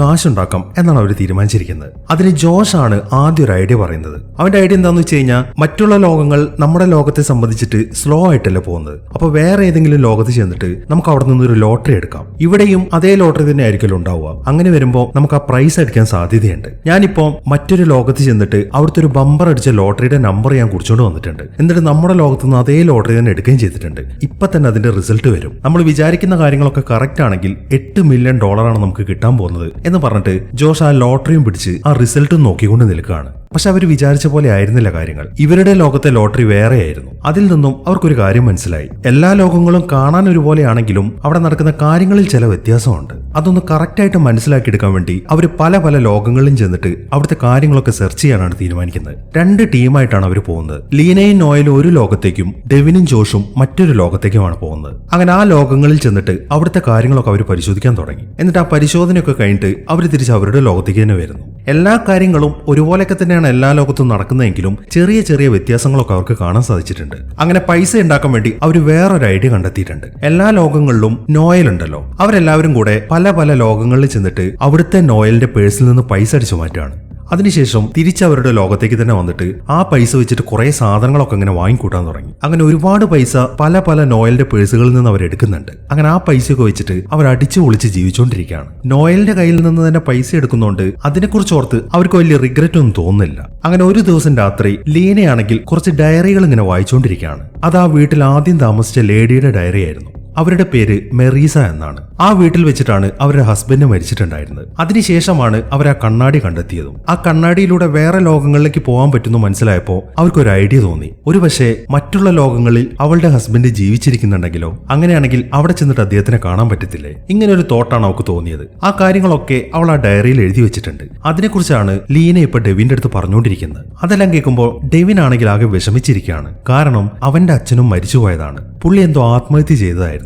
കാശുണ്ടാക്കാം എന്നാണ് അവർ തീരുമാനിച്ചിരിക്കുന്നത്. അതിന് ജോഷ് ആണ് ആദ്യം ഒരു ഐഡിയ പറയുന്നത്. അവന്റെ ഐഡിയ എന്താണെന്ന് വെച്ച് കഴിഞ്ഞാൽ മറ്റുള്ള ലോകങ്ങൾ നമ്മുടെ ലോകത്തെ സംബന്ധിച്ചിട്ട് സ്ലോ ആയിട്ടല്ലേ പോകുന്നത്. അപ്പൊ വേറെ ഏതെങ്കിലും ലോകത്ത് ചെന്നിട്ട് നമുക്ക് അവിടെ നിന്ന് ഒരു ലോട്ടറി എടുക്കാം. ഇവിടെയും അതേ ലോട്ടറി തന്നെ ആയിരിക്കും ഉണ്ടാവുക. അങ്ങനെ വരുമ്പോൾ നമുക്ക് ആ പ്രൈസ് അടിക്കാൻ സാധ്യതയുണ്ട്. ഞാനിപ്പോ മറ്റൊരു ലോകത്ത് ചെന്നിട്ട് അവിടുത്തെ ഒരു ബമ്പർ അടിച്ച ലോട്ടറിയുടെ നമ്പർ ഞാൻ കുറിച്ചുകൊണ്ട് വന്നിട്ടുണ്ട്. എന്നിട്ട് നമ്മുടെ ലോകത്ത് നിന്ന് അതേ ലോട്ടറി തന്നെ എടുക്കുകയും ചെയ്തിട്ടുണ്ട്. ഇപ്പൊ തന്നെ അതിന്റെ റിസൾട്ട് വരും. നമ്മൾ വിചാരിക്കുന്ന കാര്യങ്ങളൊക്കെ കറക്റ്റ് ആണെങ്കിൽ എട്ട് മില്യൺ ഡോളറാണ് നമുക്ക് കിട്ടാൻ പോകുന്നത് എന്ന് പറഞ്ഞിട്ട് ജോഷ് ആ ലോട്ടറിയും പിടിച്ച് ആ റിസൾട്ടും നോക്കിക്കൊണ്ട് നിൽക്കുകയാണ്. പക്ഷെ അവർ വിചാരിച്ച പോലെ ആയിരുന്നില്ല കാര്യങ്ങൾ. ഇവരുടെ ലോകത്തെ ലോട്ടറി വേറെയായിരുന്നു. അതിൽ നിന്നും അവർക്കൊരു കാര്യം മനസ്സിലായി. എല്ലാ ലോകങ്ങളും കാണാൻ ഒരുപോലെയാണെങ്കിലും അവിടെ നടക്കുന്ന കാര്യങ്ങളിൽ ചില വ്യത്യാസമുണ്ട്. അതൊന്ന് കറക്റ്റായിട്ട് മനസ്സിലാക്കിയെടുക്കാൻ വേണ്ടി അവർ പല പല ലോകങ്ങളിലും ചെന്നിട്ട് അവിടുത്തെ കാര്യങ്ങളൊക്കെ സെർച്ച് ചെയ്യാനാണ് തീരുമാനിക്കുന്നത്. രണ്ട് ടീമായിട്ടാണ് അവർ പോകുന്നത്. ലീനയും നോയലും ഒരു ലോകത്തേക്കും ഡെവിനും ജോഷും മറ്റൊരു ലോകത്തേക്കുമാണ് പോകുന്നത്. അങ്ങനെ ആ ലോകങ്ങളിൽ ചെന്നിട്ട് അവിടുത്തെ കാര്യങ്ങളൊക്കെ അവർ പരിശോധിക്കാൻ തുടങ്ങി. എന്നിട്ട് ആ പരിശോധനയൊക്കെ കഴിഞ്ഞിട്ട് അവർ തിരിച്ച് അവരുടെ ലോകത്തേക്ക് തന്നെ വരുന്നു. എല്ലാ കാര്യങ്ങളും ഒരുപോലെയൊക്കെ തന്നെയാണ് എല്ലാ ലോകത്തും നടക്കുന്നതെങ്കിലും ചെറിയ ചെറിയ വ്യത്യാസങ്ങളൊക്കെ അവർക്ക് കാണാൻ സാധിച്ചിട്ടുണ്ട്. അങ്ങനെ പൈസ ഉണ്ടാക്കാൻ വേണ്ടി അവർ വേറൊരു ഐഡിയ കണ്ടെത്തിയിട്ടുണ്ട്. എല്ലാ ലോകങ്ങളിലും നോയൽ ഉണ്ടല്ലോ. അവരെല്ലാവരും കൂടെ പല പല ലോകങ്ങളിൽ ചെന്നിട്ട് അവിടുത്തെ നോയലിന്റെ പേഴ്സിൽ നിന്ന് പൈസ അടിച്ചു മാറ്റുകയാണ്. അതിനുശേഷം തിരിച്ചവരുടെ ലോകത്തേക്ക് തന്നെ വന്നിട്ട് ആ പൈസ വെച്ചിട്ട് കുറെ സാധനങ്ങളൊക്കെ ഇങ്ങനെ വാങ്ങിക്കൂട്ടാൻ തുടങ്ങി. അങ്ങനെ ഒരുപാട് പൈസ പല പല നോയലിന്റെ പേഴ്സുകളിൽ നിന്ന് അവർ എടുക്കുന്നുണ്ട്. അങ്ങനെ ആ പൈസയൊക്കെ വെച്ചിട്ട് അവർ അടിച്ചു പൊളിച്ച് ജീവിച്ചുകൊണ്ടിരിക്കുകയാണ് നോയലിന്റെ കയ്യിൽ നിന്ന് തന്നെ പൈസ എടുക്കുന്നതുകൊണ്ട് അതിനെക്കുറിച്ച് ഓർത്ത് അവർക്ക് വലിയ റിഗ്രറ്റ് ഒന്നും തോന്നുന്നില്ല. അങ്ങനെ ഒരു ദിവസം രാത്രി ലീനയാണെങ്കിൽ കുറച്ച് ഡയറികൾ ഇങ്ങനെ വായിച്ചുകൊണ്ടിരിക്കുകയാണ് അത് ആ വീട്ടിൽ ആദ്യം താമസിച്ച ലേഡിയുടെ ഡയറി ആയിരുന്നു. അവരുടെ പേര് മെറീസ എന്നാണ്. ആ വീട്ടിൽ വെച്ചിട്ടാണ് അവരുടെ ഹസ്ബൻഡ് മരിച്ചിട്ടുണ്ടായിരുന്നത്. അതിനുശേഷമാണ് അവർ ആ കണ്ണാടി കണ്ടെത്തിയതും. ആ കണ്ണാടിയിലൂടെ വേറെ ലോകങ്ങളിലേക്ക് പോകാൻ പറ്റുന്നു മനസ്സിലായപ്പോൾ അവർക്കൊരു ഐഡിയ തോന്നി. ഒരു പക്ഷേ മറ്റുള്ള ലോകങ്ങളിൽ അവളുടെ ഹസ്ബൻഡ് ജീവിച്ചിരിക്കുന്നുണ്ടെങ്കിലോ അങ്ങനെയാണെങ്കിൽ അവിടെ ചെന്നിട്ട് അദ്ദേഹത്തിനെ കാണാൻ പറ്റത്തില്ലേ? ഇങ്ങനെ ഒരു തോട്ടാണ് അവൾക്ക് തോന്നിയത്. ആ കാര്യങ്ങളൊക്കെ അവൾ ആ ഡയറിയിൽ എഴുതി വെച്ചിട്ടുണ്ട്. അതിനെക്കുറിച്ചാണ് ലീന ഇപ്പൊ ഡെവിന്റെ അടുത്ത് പറഞ്ഞുകൊണ്ടിരിക്കുന്നത്. അതെല്ലാം കേൾക്കുമ്പോൾ ഡെവിൻ ആണെങ്കിൽ ആകെ വിഷമിച്ചിരിക്കുകയാണ്. കാരണം അവന്റെ അച്ഛനും മരിച്ചുപോയതാണ്. പുള്ളി എന്തോ ആത്മഹത്യ ചെയ്തതായിരുന്നു.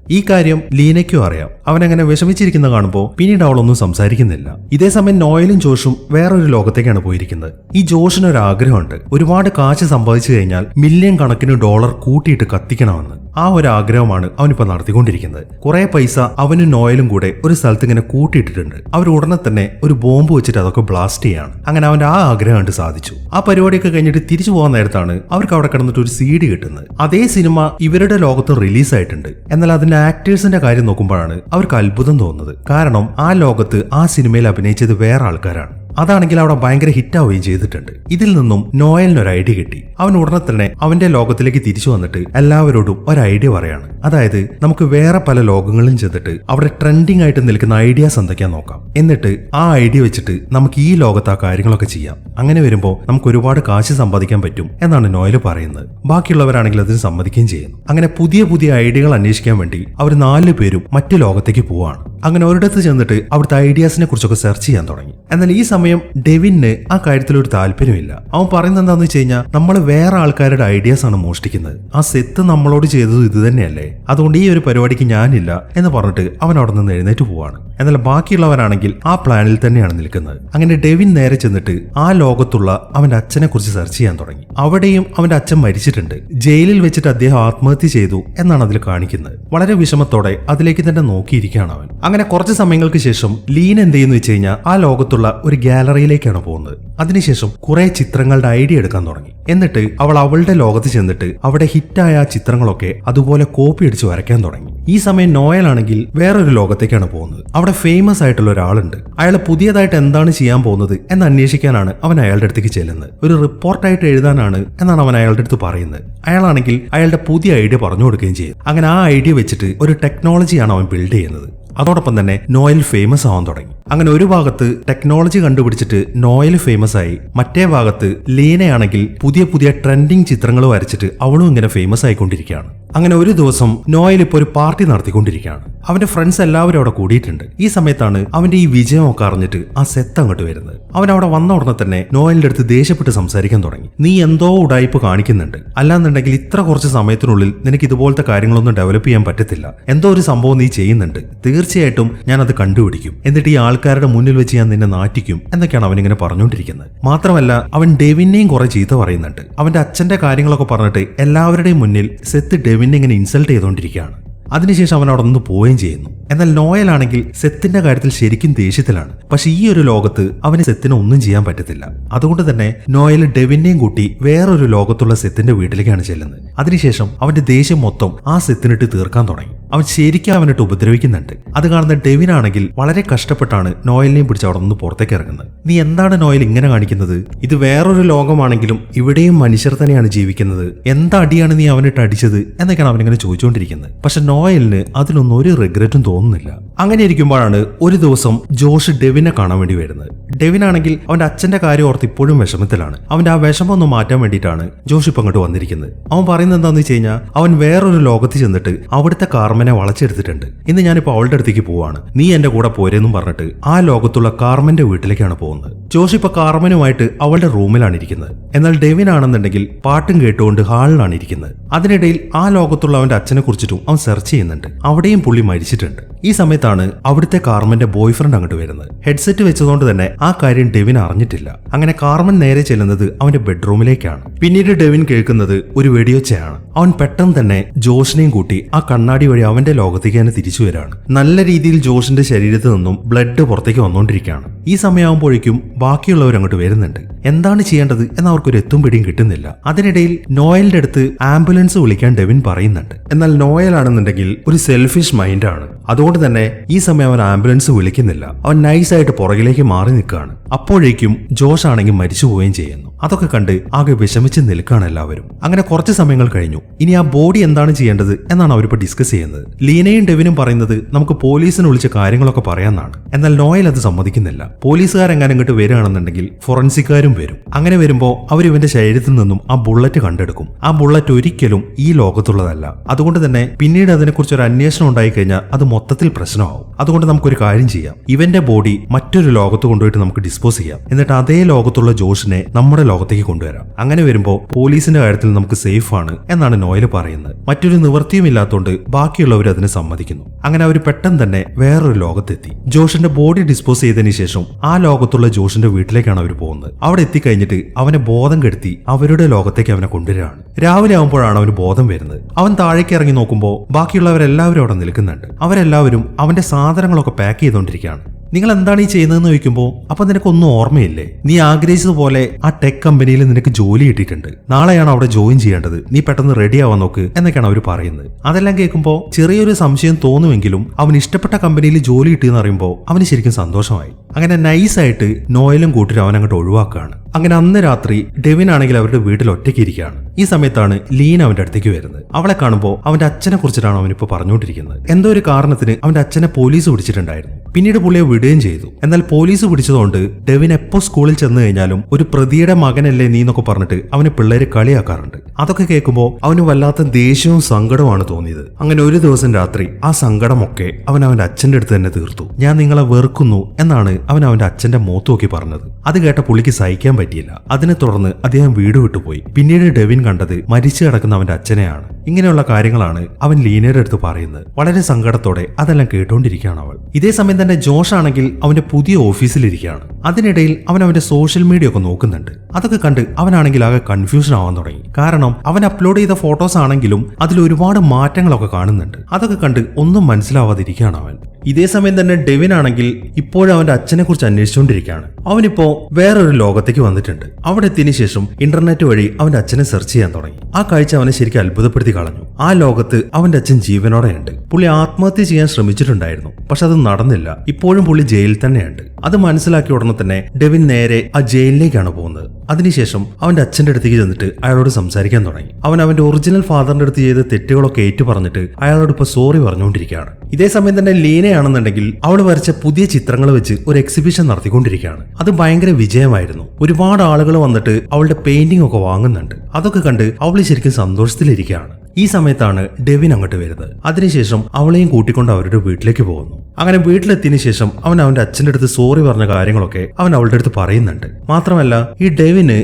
ഈ കാര്യം ലീനയ്ക്കും അറിയാം. അവൻ അങ്ങനെ വിഷമിച്ചിരിക്കുന്ന കാണുമ്പോൾ പിന്നീട് അവളൊന്നും സംസാരിക്കുന്നില്ല. ഇതേ സമയം നോയലും ജോഷും വേറൊരു ലോകത്തേക്കാണ് പോയിരിക്കുന്നത്. ഈ ജോഷിന് ഒരു ആഗ്രഹമുണ്ട് ഒരുപാട് കാശ് സമ്പാദിച്ചു കഴിഞ്ഞാൽ മില്യൺ കണക്കിന് ഡോളർ കൂട്ടിയിട്ട് കത്തിക്കണമെന്ന്. ആ ഒരു ആഗ്രഹമാണ് അവനിപ്പോ നടത്തിക്കൊണ്ടിരിക്കുന്നത്. കുറെ പൈസ അവനും നോയലും കൂടെ ഒരു സ്ഥലത്ത് ഇങ്ങനെ കൂട്ടിയിട്ടിട്ടുണ്ട്. അവർ ഉടനെ തന്നെ ഒരു ബോംബ് വെച്ചിട്ട് അതൊക്കെ ബ്ലാസ്റ്റ് ചെയ്യാണ്. അങ്ങനെ അവന്റെ ആ ആഗ്രഹം കണ്ട് സാധിച്ചു. ആ പരിപാടിയൊക്കെ കഴിഞ്ഞിട്ട് തിരിച്ചു പോകാൻ നേരത്താണ് അവർക്ക് അവിടെ കിടന്നിട്ട് ഒരു സി ഡി കിട്ടുന്നത്. അതേ സിനിമ ഇവരുടെ ലോകത്ത് റിലീസ് ആയിട്ടുണ്ട് എന്നാൽ അതിന്റെ ആക്ടേഴ്സിന്റെ കാര്യം നോക്കുമ്പോഴാണ് അവർക്ക് അത്ഭുതം തോന്നുന്നത്. കാരണം ആ ലോകത്ത് ആ സിനിമയിൽ അഭിനയിച്ചത് വേറെ ആൾക്കാരാണ്. അതാണെങ്കിൽ അവിടെ ഭയങ്കര ഹിറ്റ് ആവുകയും ചെയ്തിട്ടുണ്ട്. ഇതിൽ നിന്നും നോയലിന് ഒരു ഐഡിയ കിട്ടി. അവൻ ഉടനെ തന്നെ അവന്റെ ലോകത്തിലേക്ക് തിരിച്ചു വന്നിട്ട് എല്ലാവരോടും ഒരു ഐഡിയ പറയാണ്. അതായത് നമുക്ക് വേറെ പല ലോകങ്ങളിലും ചെന്നിട്ട് അവിടെ ട്രെൻഡിങ് ആയിട്ട് നിൽക്കുന്ന ഐഡിയാസ് എന്തൊക്കെയാ നോക്കാം. എന്നിട്ട് ആ ഐഡിയ വെച്ചിട്ട് നമുക്ക് ഈ ലോകത്ത് ആ കാര്യങ്ങളൊക്കെ ചെയ്യാം. അങ്ങനെ വരുമ്പോൾ നമുക്ക് ഒരുപാട് കാശ് സമ്പാദിക്കാൻ പറ്റും എന്നാണ് നോയൽ പറയുന്നത്. ബാക്കിയുള്ളവരാണെങ്കിൽ അതിന് സമ്മതിക്കുകയും ചെയ്യുന്നു. അങ്ങനെ പുതിയ പുതിയ ഐഡിയകൾ അന്വേഷിക്കാൻ വേണ്ടി അവർ നാല് പേരും മറ്റു ലോകത്തേക്ക് പോവാണ്. അങ്ങനെ ഒരിടത്ത് ചെന്നിട്ട് അവിടുത്തെ ഐഡിയാസിനെ കുറിച്ചൊക്കെ സെർച്ച് ചെയ്യാൻ തുടങ്ങി. എന്നാൽ ഈ സമയം ഡെവിന് ആ കാര്യത്തിൽ ഒരു താല്പര്യമില്ല. അവൻ പറയുന്നത് എന്താണെന്ന് വെച്ച് കഴിഞ്ഞാൽ നമ്മൾ വേറെ ആൾക്കാരുടെ ഐഡിയാസ് ആണ് മോഷ്ടിക്കുന്നത്. ആ സെത്ത് നമ്മളോട് ചെയ്തത് ഇത് തന്നെയല്ലേ? അതുകൊണ്ട് ഈ ഒരു പരിപാടിക്ക് ഞാനില്ല എന്ന് പറഞ്ഞിട്ട് അവൻ അവിടെ നിന്ന് എഴുന്നേറ്റ് പോവാണ്. എന്നാൽ ബാക്കിയുള്ളവരാണെങ്കിൽ ആ പ്ലാനിൽ തന്നെയാണ് നിൽക്കുന്നത്. അങ്ങനെ ഡെവിൻ നേരെ ചെന്നിട്ട് ആ ലോകത്തുള്ള അവന്റെ അച്ഛനെ കുറിച്ച് സെർച്ച് ചെയ്യാൻ തുടങ്ങി. അവിടെയും അവന്റെ അച്ഛൻ മരിച്ചിട്ടുണ്ട്. ജയിലിൽ വെച്ചിട്ട് അദ്ദേഹം ആത്മഹത്യ ചെയ്തു എന്നാണ് അതിൽ കാണിക്കുന്നത്. വളരെ വിഷമത്തോടെ അതിലേക്ക് തന്നെ നോക്കിയിരിക്കുകയാണ് അവൻ. അങ്ങനെ കുറച്ച് സമയങ്ങൾക്ക് ശേഷം ലീൻ എന്ത് ചെയ്യുന്നു വെച്ച് കഴിഞ്ഞാൽ ആ ലോകത്തുള്ള ഒരു ഗാലറിയിലേക്കാണ് പോകുന്നത്. അതിനുശേഷം കുറെ ചിത്രങ്ങളുടെ ഐഡിയ എടുക്കാൻ തുടങ്ങി. എന്നിട്ട് അവൾ അവളുടെ ലോകത്ത് ചെന്നിട്ട് അവിടെ ഹിറ്റായ ചിത്രങ്ങളൊക്കെ അതുപോലെ കോപ്പി അടിച്ച് വരയ്ക്കാൻ തുടങ്ങി. ഈ സമയം നോയൽ ആണെങ്കിൽ വേറൊരു ലോകത്തേക്കാണ് പോകുന്നത്. അവിടെ ഫേമസ് ആയിട്ടുള്ള ഒരാളുണ്ട്. അയാൾ പുതിയതായിട്ട് എന്താണ് ചെയ്യാൻ പോകുന്നത് എന്ന് അന്വേഷിക്കാനാണ് അവൻ അയാളുടെ അടുത്തേക്ക് ചെല്ലുന്നത്. ഒരു റിപ്പോർട്ടായിട്ട് എഴുതാനാണ് എന്നാണ് അവൻ അയാളുടെ അടുത്ത് പറയുന്നത്. അയാളാണെങ്കിൽ അയാളുടെ പുതിയ ഐഡിയ പറഞ്ഞു കൊടുക്കുകയും ചെയ്യും. അങ്ങനെ ആ ഐഡിയ വെച്ചിട്ട് ഒരു ടെക്നോളജിയാണ് അവൻ ബിൽഡ് ചെയ്യുന്നത്. അതോടൊപ്പം തന്നെ നോയൽ ഫേമസ് ആവാൻ തുടങ്ങി. അങ്ങനെ ഒരു ഭാഗത്ത് ടെക്നോളജി കണ്ടുപിടിച്ചിട്ട് നോയൽ ഫേമസ് ആയി മറ്റേ ഭാഗത്ത് ലീനയാണെങ്കിൽ പുതിയ പുതിയ ട്രെൻഡിങ് ചിത്രങ്ങൾ വരച്ചിട്ട് അവളും ഇങ്ങനെ ഫേമസ് ആയിക്കൊണ്ടിരിക്കുകയാണ്. അങ്ങനെ ഒരു ദിവസം നോയൽ ഇപ്പോൾ ഒരു പാർട്ടി നടത്തിക്കൊണ്ടിരിക്കുകയാണ്. അവന്റെ ഫ്രണ്ട്സ് എല്ലാവരും അവിടെ കൂടിയിട്ടുണ്ട്. ഈ സമയത്താണ് അവന്റെ ഈ വിജയമൊക്കെ അറിഞ്ഞിട്ട് ആ സെത്ത് അങ്ങോട്ട് വരുന്നത്. അവൻ അവിടെ വന്ന ഉടനെ തന്നെ നോയലിന്റെ അടുത്ത് ദേഷ്യപ്പെട്ട് സംസാരിക്കാൻ തുടങ്ങി. നീ എന്തോ ഉടായ്പ് കാണിക്കുന്നുണ്ട്. അല്ലാന്നുണ്ടെങ്കിൽ ഇത്ര കുറച്ച് സമയത്തിനുള്ളിൽ നിനക്ക് ഇതുപോലത്തെ കാര്യങ്ങളൊന്നും ഡെവലപ്പ് ചെയ്യാൻ പറ്റത്തില്ല. എന്തോ ഒരു സംഭവം നീ ചെയ്യുന്നുണ്ട്. തീർച്ചയായിട്ടും ഞാൻ അത് കണ്ടുപിടിക്കും. എന്നിട്ട് ഈ ആൾക്കാരുടെ മുന്നിൽ വെച്ച് ഞാൻ നിന്നെ നാറ്റിക്കും എന്നൊക്കെയാണ് അവൻ ഇങ്ങനെ പറഞ്ഞുകൊണ്ടിരിക്കുന്നത്. മാത്രമല്ല അവൻ ഡെവിനെയും കുറെ ചീത്ത പറയുന്നുണ്ട്. അവന്റെ അച്ഛന്റെ കാര്യങ്ങളൊക്കെ പറഞ്ഞിട്ട് എല്ലാവരുടെയും മുന്നിൽ സെത്ത് ഡെവിനെ ഇങ്ങനെ ഇൻസൾട്ട് ചെയ്തുകൊണ്ടിരിക്കുകയാണ് അതിനുശേഷം അവൻ അവിടെ നിന്ന് പോവുകയും ചെയ്യുന്നു. എന്നാൽ നോയലാണെങ്കിൽ സെത്തിന്റെ കാര്യത്തിൽ ശരിക്കും ദേഷ്യത്തിലാണ്. പക്ഷെ ഈ ഒരു ലോകത്ത് അവന് സെത്തിന് ഒന്നും ചെയ്യാൻ പറ്റത്തില്ല. അതുകൊണ്ട് തന്നെ നോയൽ ഡെവിനെയും കൂട്ടി വേറൊരു ലോകത്തുള്ള സെത്തിന്റെ വീട്ടിലേക്കാണ് ചെല്ലുന്നത്. അതിനുശേഷം അവന്റെ ദേഷ്യം മൊത്തം ആ സെത്തിനിട്ട് തീർക്കാൻ തുടങ്ങി. അവൻ ശരിക്കും അവനിട്ട് ഉപദ്രവിക്കുന്നുണ്ട്. അത് കാണുന്ന ഡെവിൻ ആണെങ്കിൽ വളരെ കഷ്ടപ്പെട്ടാണ് നോയലിനെയും പിടിച്ച് അവിടെ നിന്ന് പുറത്തേക്ക് ഇറങ്ങുന്നത്. നീ എന്താണ് നോയൽ ഇങ്ങനെ കാണിക്കുന്നത്? ഇത് വേറൊരു ലോകമാണെങ്കിലും ഇവിടെയും മനുഷ്യർ തന്നെയാണ് ജീവിക്കുന്നത്. എന്താ അടിയാണ് നീ അവനിട്ട് അടിച്ചത്? എന്നൊക്കെയാണ് അവനിങ്ങനെ ചോദിച്ചുകൊണ്ടിരിക്കുന്നത്. പക്ഷെ നോയലിന് അതിലൊന്നും ഒരു റിഗ്രറ്റും തോന്നുന്നില്ല. അങ്ങനെ ഇരിക്കുമ്പോഴാണ് ഒരു ദിവസം ജോഷ് ഡെവിനെ കാണാൻ വേണ്ടി വരുന്നത്. ഡെവിൻ ആണെങ്കിൽ അവന്റെ അച്ഛന്റെ കാര്യം ഓർത്ത് ഇപ്പോഴും വിഷമത്തിലാണ്. അവന്റെ ആ വിഷമം ഒന്ന് മാറ്റാൻ വേണ്ടിയിട്ടാണ് ജോഷ് ഇപ്പൊ അങ്ങോട്ട് വന്നിരിക്കുന്നത്. അവൻ പറയുന്നത് എന്താണെന്ന് വെച്ച് കഴിഞ്ഞാൽ അവൻ വേറൊരു ലോകത്ത് ചെന്നിട്ട് അവിടുത്തെ കാർമനെ വളച്ചെടുത്തിട്ടുണ്ട്. ഇന്ന് ഞാനിപ്പോ അവളുടെ അടുത്തേക്ക് പോവാണ്. നീ എന്റെ കൂടെ പോരെന്നും പറഞ്ഞിട്ട് ആ ലോകത്തുള്ള കാർമന്റെ വീട്ടിലേക്കാണ് പോകുന്നത്. ജോഷ് ഇപ്പൊ കാർമനുമായിട്ട് അവളുടെ റൂമിലാണ് ഇരിക്കുന്നത്. എന്നാൽ ഡെവിൻ ആണെന്നുണ്ടെങ്കിൽ പാട്ടും കേട്ടുകൊണ്ട് ഹാളിലാണ് ഇരിക്കുന്നത്. അതിനിടയിൽ ആ ലോകത്തുള്ള അവന്റെ അച്ഛനെ കുറിച്ചിട്ടും അവൻ സെർച്ച് ചെയ്യുന്നുണ്ട്. അവിടെയും പുള്ളി മരിച്ചിട്ടുണ്ട്. ഈ സമയത്താണ് അവിടുത്തെ കാർമന്റെ ബോയ് ഫ്രണ്ട് അങ്ങോട്ട് വരുന്നത്. ഹെഡ്സെറ്റ് വെച്ചതുകൊണ്ട് തന്നെ ആ കാര്യം ഡെവിൻ അറിഞ്ഞിട്ടില്ല. അങ്ങനെ കാർമൻ നേരെ ചെല്ലുന്നത് അവന്റെ ബെഡ്റൂമിലേക്കാണ്. പിന്നീട് ഡെവിൻ കേൾക്കുന്നത് ഒരു വെടിയൊച്ചയാണ്. അവൻ പെട്ടെന്ന് തന്നെ ജോഷിനെയും കൂട്ടി ആ കണ്ണാടി വഴി അവന്റെ ലോകത്തേക്ക് തന്നെ തിരിച്ചു വരാണ്. നല്ല രീതിയിൽ ജോഷിന്റെ ശരീരത്തിൽ നിന്നും ബ്ലഡ് പുറത്തേക്ക് വന്നുകൊണ്ടിരിക്കുകയാണ്. ഈ സമയമാകുമ്പോഴേക്കും ബാക്കിയുള്ളവർ അങ്ങോട്ട് വരുന്നുണ്ട്. എന്താണ് ചെയ്യേണ്ടത് എന്ന് അവർക്കൊരു എത്തും പിടിയും കിട്ടുന്നില്ല. അതിനിടയിൽ നോയലിന്റെ അടുത്ത് ആംബുലൻസ് വിളിക്കാൻ ഡെവിൻ പറയുന്നുണ്ട്. എന്നാൽ നോയൽ ആണെന്നുണ്ടെങ്കിൽ ഒരു സെൽഫിഷ് മൈൻഡാണ്. അതുകൊണ്ട് തന്നെ ഈ സമയം അവൻ ആംബുലൻസ് വിളിക്കുന്നില്ല. അവൻ നൈസായിട്ട് പുറകിലേക്ക് മാറി നിൽക്കുകയാണ്. അപ്പോഴേക്കും ജോഷ് ആണെങ്കിൽ മരിച്ചു പോവുകയും ചെയ്യുന്നു. അതൊക്കെ കണ്ട് ആകെ വിഷമിച്ച് നിൽക്കുകയാണ് എല്ലാവരും. അങ്ങനെ കുറച്ച് സമയങ്ങൾ കഴിഞ്ഞു. ഇനി ആ ബോഡി എന്താണ് ചെയ്യേണ്ടത് എന്നാണ് അവരിപ്പോൾ ഡിസ്കസ് ചെയ്യുന്നത്. ലീനയും ഡെവിനും പറയുന്നത് നമുക്ക് പോലീസിനെ വിളിച്ച കാര്യങ്ങളൊക്കെ പറയാമെന്നാണ്. എന്നാൽ നോയൽ അത് സമ്മതിക്കുന്നില്ല. പോലീസുകാരെങ്ങാനും ഇങ്ങോട്ട് വരികയാണെന്നുണ്ടെങ്കിൽ ഫോറൻസിക്കാരും വരും. അങ്ങനെ വരുമ്പോൾ അവർ ഇവന്റെ ശരീരത്തിൽ നിന്നും ആ ബുള്ളറ്റ് കണ്ടെടുക്കും. ആ ബുള്ളറ്റ് ഒരിക്കലും ഈ ലോകത്തുള്ളതല്ല. അതുകൊണ്ട് തന്നെ പിന്നീട് അതിനെക്കുറിച്ച് ഒരു അന്വേഷണം ഉണ്ടായി കഴിഞ്ഞാൽ അത് മൊത്തത്തിൽ പ്രശ്നമാവും. അതുകൊണ്ട് നമുക്കൊരു കാര്യം ചെയ്യാം. ഇവന്റെ ബോഡി മറ്റൊരു ലോകത്ത് കൊണ്ടുപോയിട്ട് നമുക്ക് ഡിസ്പോസ് ചെയ്യാം. എന്നിട്ട് അതേ ലോകത്തുള്ള ജോഷിനെ നമ്മുടെ ലോകത്തേക്ക് കൊണ്ടുവരാം. അങ്ങനെ വരുമ്പോൾ പോലീസിന്റെ കാര്യത്തിൽ നമുക്ക് സേഫ് ആണ് എന്നാണ് നോയൽ പറയുന്നത്. മറ്റൊരു നിവൃത്തിയും ഇല്ലാത്തതുകൊണ്ട് ബാക്കിയുള്ളവർ അതിന് സമ്മതിക്കുന്നു. അങ്ങനെ അവർ പെട്ടെന്ന് തന്നെ വേറൊരു ലോകത്തെത്തി. ജോഷിന്റെ ബോഡി ഡിസ്പോസ് ചെയ്തതിന് ശേഷം ആ ലോകത്തുള്ള ജോഷിന്റെ വീട്ടിലേക്കാണ് അവർ പോകുന്നത്. അവിടെ എത്തിക്കഴിഞ്ഞിട്ട് അവനെ ബോധം കെടുത്തി അവരുടെ ലോകത്തേക്ക് അവനെ കൊണ്ടുവരികയാണ്. രാവിലെ ആകുമ്പോഴാണ് അവന് ബോധം വരുന്നത്. അവൻ താഴേക്ക് ഇറങ്ങി നോക്കുമ്പോൾ ബാക്കിയുള്ളവരെല്ലാവരും അവിടെ നിൽക്കുന്നുണ്ട്. അവരെല്ലാവരും അവന്റെ സാധനങ്ങളൊക്കെ പാക്ക് ചെയ്തുകൊണ്ടിരിക്കുകയാണ് നിങ്ങൾ എന്താണ് ഈ ചെയ്യുന്നതെന്ന് ചോദിക്കുമ്പോൾ അപ്പൊ നിനക്കൊന്നും ഓർമ്മയില്ലേ? നീ ആഗ്രഹിച്ചതുപോലെ ആ ടെക് കമ്പനിയിൽ നിനക്ക് ജോലി കിട്ടിയിട്ടുണ്ട്. നാളെയാണ് അവിടെ ജോയിൻ ചെയ്യേണ്ടത്. നീ പെട്ടെന്ന് റെഡി ആവാൻ നോക്ക് എന്നൊക്കെയാണ് അവർ പറയുന്നത്. അതെല്ലാം കേൾക്കുമ്പോൾ ചെറിയൊരു സംശയം തോന്നുമെങ്കിലും അവൻ ഇഷ്ടപ്പെട്ട കമ്പനിയിൽ ജോലി കിട്ടിയെന്ന് അറിയുമ്പോൾ അവന് ശരിക്കും സന്തോഷമായി. അങ്ങനെ നൈസായിട്ട് നോയലും കൂട്ടിട്ട് അവൻ അങ്ങോട്ട് ഒഴിവാക്കുകയാണ്. അങ്ങനെ അന്ന് രാത്രി ഡെവിൻ ആണെങ്കിൽ അവരുടെ വീട്ടിൽ ഒറ്റയ്ക്ക് ഇരിക്കുകയാണ്. ഈ സമയത്താണ് ലീൻ അവന്റെ അടുത്തേക്ക് വരുന്നത്. അവളെ കാണുമ്പോൾ അവന്റെ അച്ഛനെ കുറിച്ചിട്ടാണ് അവനിപ്പോൾ പറഞ്ഞുകൊണ്ടിരിക്കുന്നത്. എന്തോ ഒരു കാരണത്തിന് അവന്റെ അച്ഛനെ പോലീസ് പിടിച്ചിട്ടുണ്ടായിരുന്നു പിന്നീട് പുള്ളിയെ വിടുകയും ചെയ്തു. എന്നാൽ പോലീസ് പിടിച്ചതുകൊണ്ട് ഡെവിൻ എപ്പോ സ്കൂളിൽ ചെന്ന് കഴിഞ്ഞാലും ഒരു പ്രതിയുടെ മകനല്ലേ നീ എന്നൊക്കെ പറഞ്ഞിട്ട് അവന് പിള്ളേര് കളിയാക്കാറുണ്ട്. അതൊക്കെ കേൾക്കുമ്പോൾ അവന് വല്ലാത്ത ദേഷ്യവും സങ്കടവുമാണ് തോന്നിയത്. അങ്ങനെ ഒരു ദിവസം രാത്രി ആ സങ്കടമൊക്കെ അവൻ അവന്റെ അച്ഛന്റെ അടുത്ത് തന്നെ തീർത്തു. ഞാൻ നിങ്ങളെ വെറുക്കുന്നു എന്നാണ് അവൻ അവന്റെ അച്ഛന്റെ മുഖത്ത് നോക്കി പറഞ്ഞത്. അത് കേട്ട പുള്ളിക്ക് സഹിക്കാൻ പറ്റിയില്ല. അതിനെ തുടർന്ന് അദ്ദേഹം വീട് വിട്ടുപോയി പിന്നീട് ഡെവിൻ കണ്ടത് മരിച്ചു കിടക്കുന്ന അവന്റെ അച്ഛനെയാണ്. ഇങ്ങനെയുള്ള കാര്യങ്ങളാണ് അവൻ ലീനയുടെ അടുത്ത് പറയുന്നത്. വളരെ സങ്കടത്തോടെ അതെല്ലാം കേട്ടുകൊണ്ടിരിക്കുകയാണ് അവൾ. ഇതേ സമയം തന്നെ ജോഷ് ആണെങ്കിൽ അവന്റെ പുതിയ ഓഫീസിലിരിക്കുകയാണ്. അതിനിടയിൽ അവൻ അവന്റെ സോഷ്യൽ മീഡിയ ഒക്കെ നോക്കുന്നുണ്ട്. അതൊക്കെ കണ്ട് അവനാണെങ്കിൽ ആകെ കൺഫ്യൂഷൻ ആവാൻ തുടങ്ങി. കാരണം അവൻ അപ്ലോഡ് ചെയ്ത ഫോട്ടോസ് ആണെങ്കിലും അതിൽ ഒരുപാട് മാറ്റങ്ങളൊക്കെ കാണുന്നുണ്ട്. അതൊക്കെ കണ്ട് ഒന്നും മനസ്സിലാവാതിരിക്കുകയാണ് അവൻ. ഇതേ സമയം തന്നെ ഡെവിൻ ആണെങ്കിൽ ഇപ്പോഴും അവന്റെ അച്ഛനെ കുറിച്ച് അന്വേഷിച്ചുകൊണ്ടിരിക്കുകയാണ്. അവനിപ്പോ വേറൊരു ലോകത്തേക്ക് വന്നിട്ടുണ്ട്. അവിടെ എത്തിയതിനു ശേഷം ഇന്റർനെറ്റ് വഴി അവന്റെ അച്ഛനെ സെർച്ച് ചെയ്യാൻ തുടങ്ങി. ആ കാഴ്ച അവനെ ശരിക്കും അത്ഭുതപ്പെടുത്തി കളഞ്ഞു. ആ ലോകത്ത് അവന്റെ അച്ഛൻ ജീവനോടെയുണ്ട്. പുള്ളി ആത്മഹത്യ ചെയ്യാൻ ശ്രമിച്ചിട്ടുണ്ടായിരുന്നു. പക്ഷെ അത് നടന്നില്ല. ഇപ്പോഴും പുള്ളി ജയിലിൽ തന്നെയുണ്ട്. അത് മനസ്സിലാക്കിയ ഉടനെ തന്നെ ഡെവിൻ നേരെ ആ ജയിലിലേക്കാണ് പോകുന്നത്. അതിനുശേഷം അവന്റെ അച്ഛന്റെ അടുത്തേക്ക് ചെന്നിട്ട് അയാളോട് സംസാരിക്കാൻ തുടങ്ങി. അവൻ അവന്റെ ഒറിജിനൽ ഫാദറിന്റെ അടുത്ത് ചെയ്ത തെറ്റുകളൊക്കെ ഏറ്റു പറഞ്ഞിട്ട് അയാളോട് ഇപ്പൊ സോറി പറഞ്ഞുകൊണ്ടിരിക്കുകയാണ്. ഇതേ സമയം തന്നെ ലീനയാണെന്നുണ്ടെങ്കിൽ അവൾ വരച്ച പുതിയ ചിത്രങ്ങൾ വെച്ച് ഒരു എക്സിബിഷൻ നടത്തിക്കൊണ്ടിരിക്കുകയാണ്. അത് ഭയങ്കര വിജയമായിരുന്നു. ഒരുപാട് ആളുകൾ വന്നിട്ട് അവളുടെ പെയിന്റിംഗ് ഒക്കെ വാങ്ങുന്നുണ്ട്. അതൊക്കെ കണ്ട് അവൾ ശരിക്കും സന്തോഷത്തിലിരിക്കുകയാണ്. ഈ സമയത്താണ് ഡെവിൻ അങ്ങോട്ട് വരുന്നത്. അതിനുശേഷം അവളെയും കൂട്ടിക്കൊണ്ട് അവരുടെ വീട്ടിലേക്ക് പോകുന്നു. അങ്ങനെ വീട്ടിലെത്തിയതിനു ശേഷം അവൻ അവന്റെ അച്ഛന്റെ അടുത്ത് സോറി പറഞ്ഞ കാര്യങ്ങളൊക്കെ അവൻ അവളുടെ അടുത്ത് പറയുന്നുണ്ട്. മാത്രമല്ല ഈ ഡെവിന്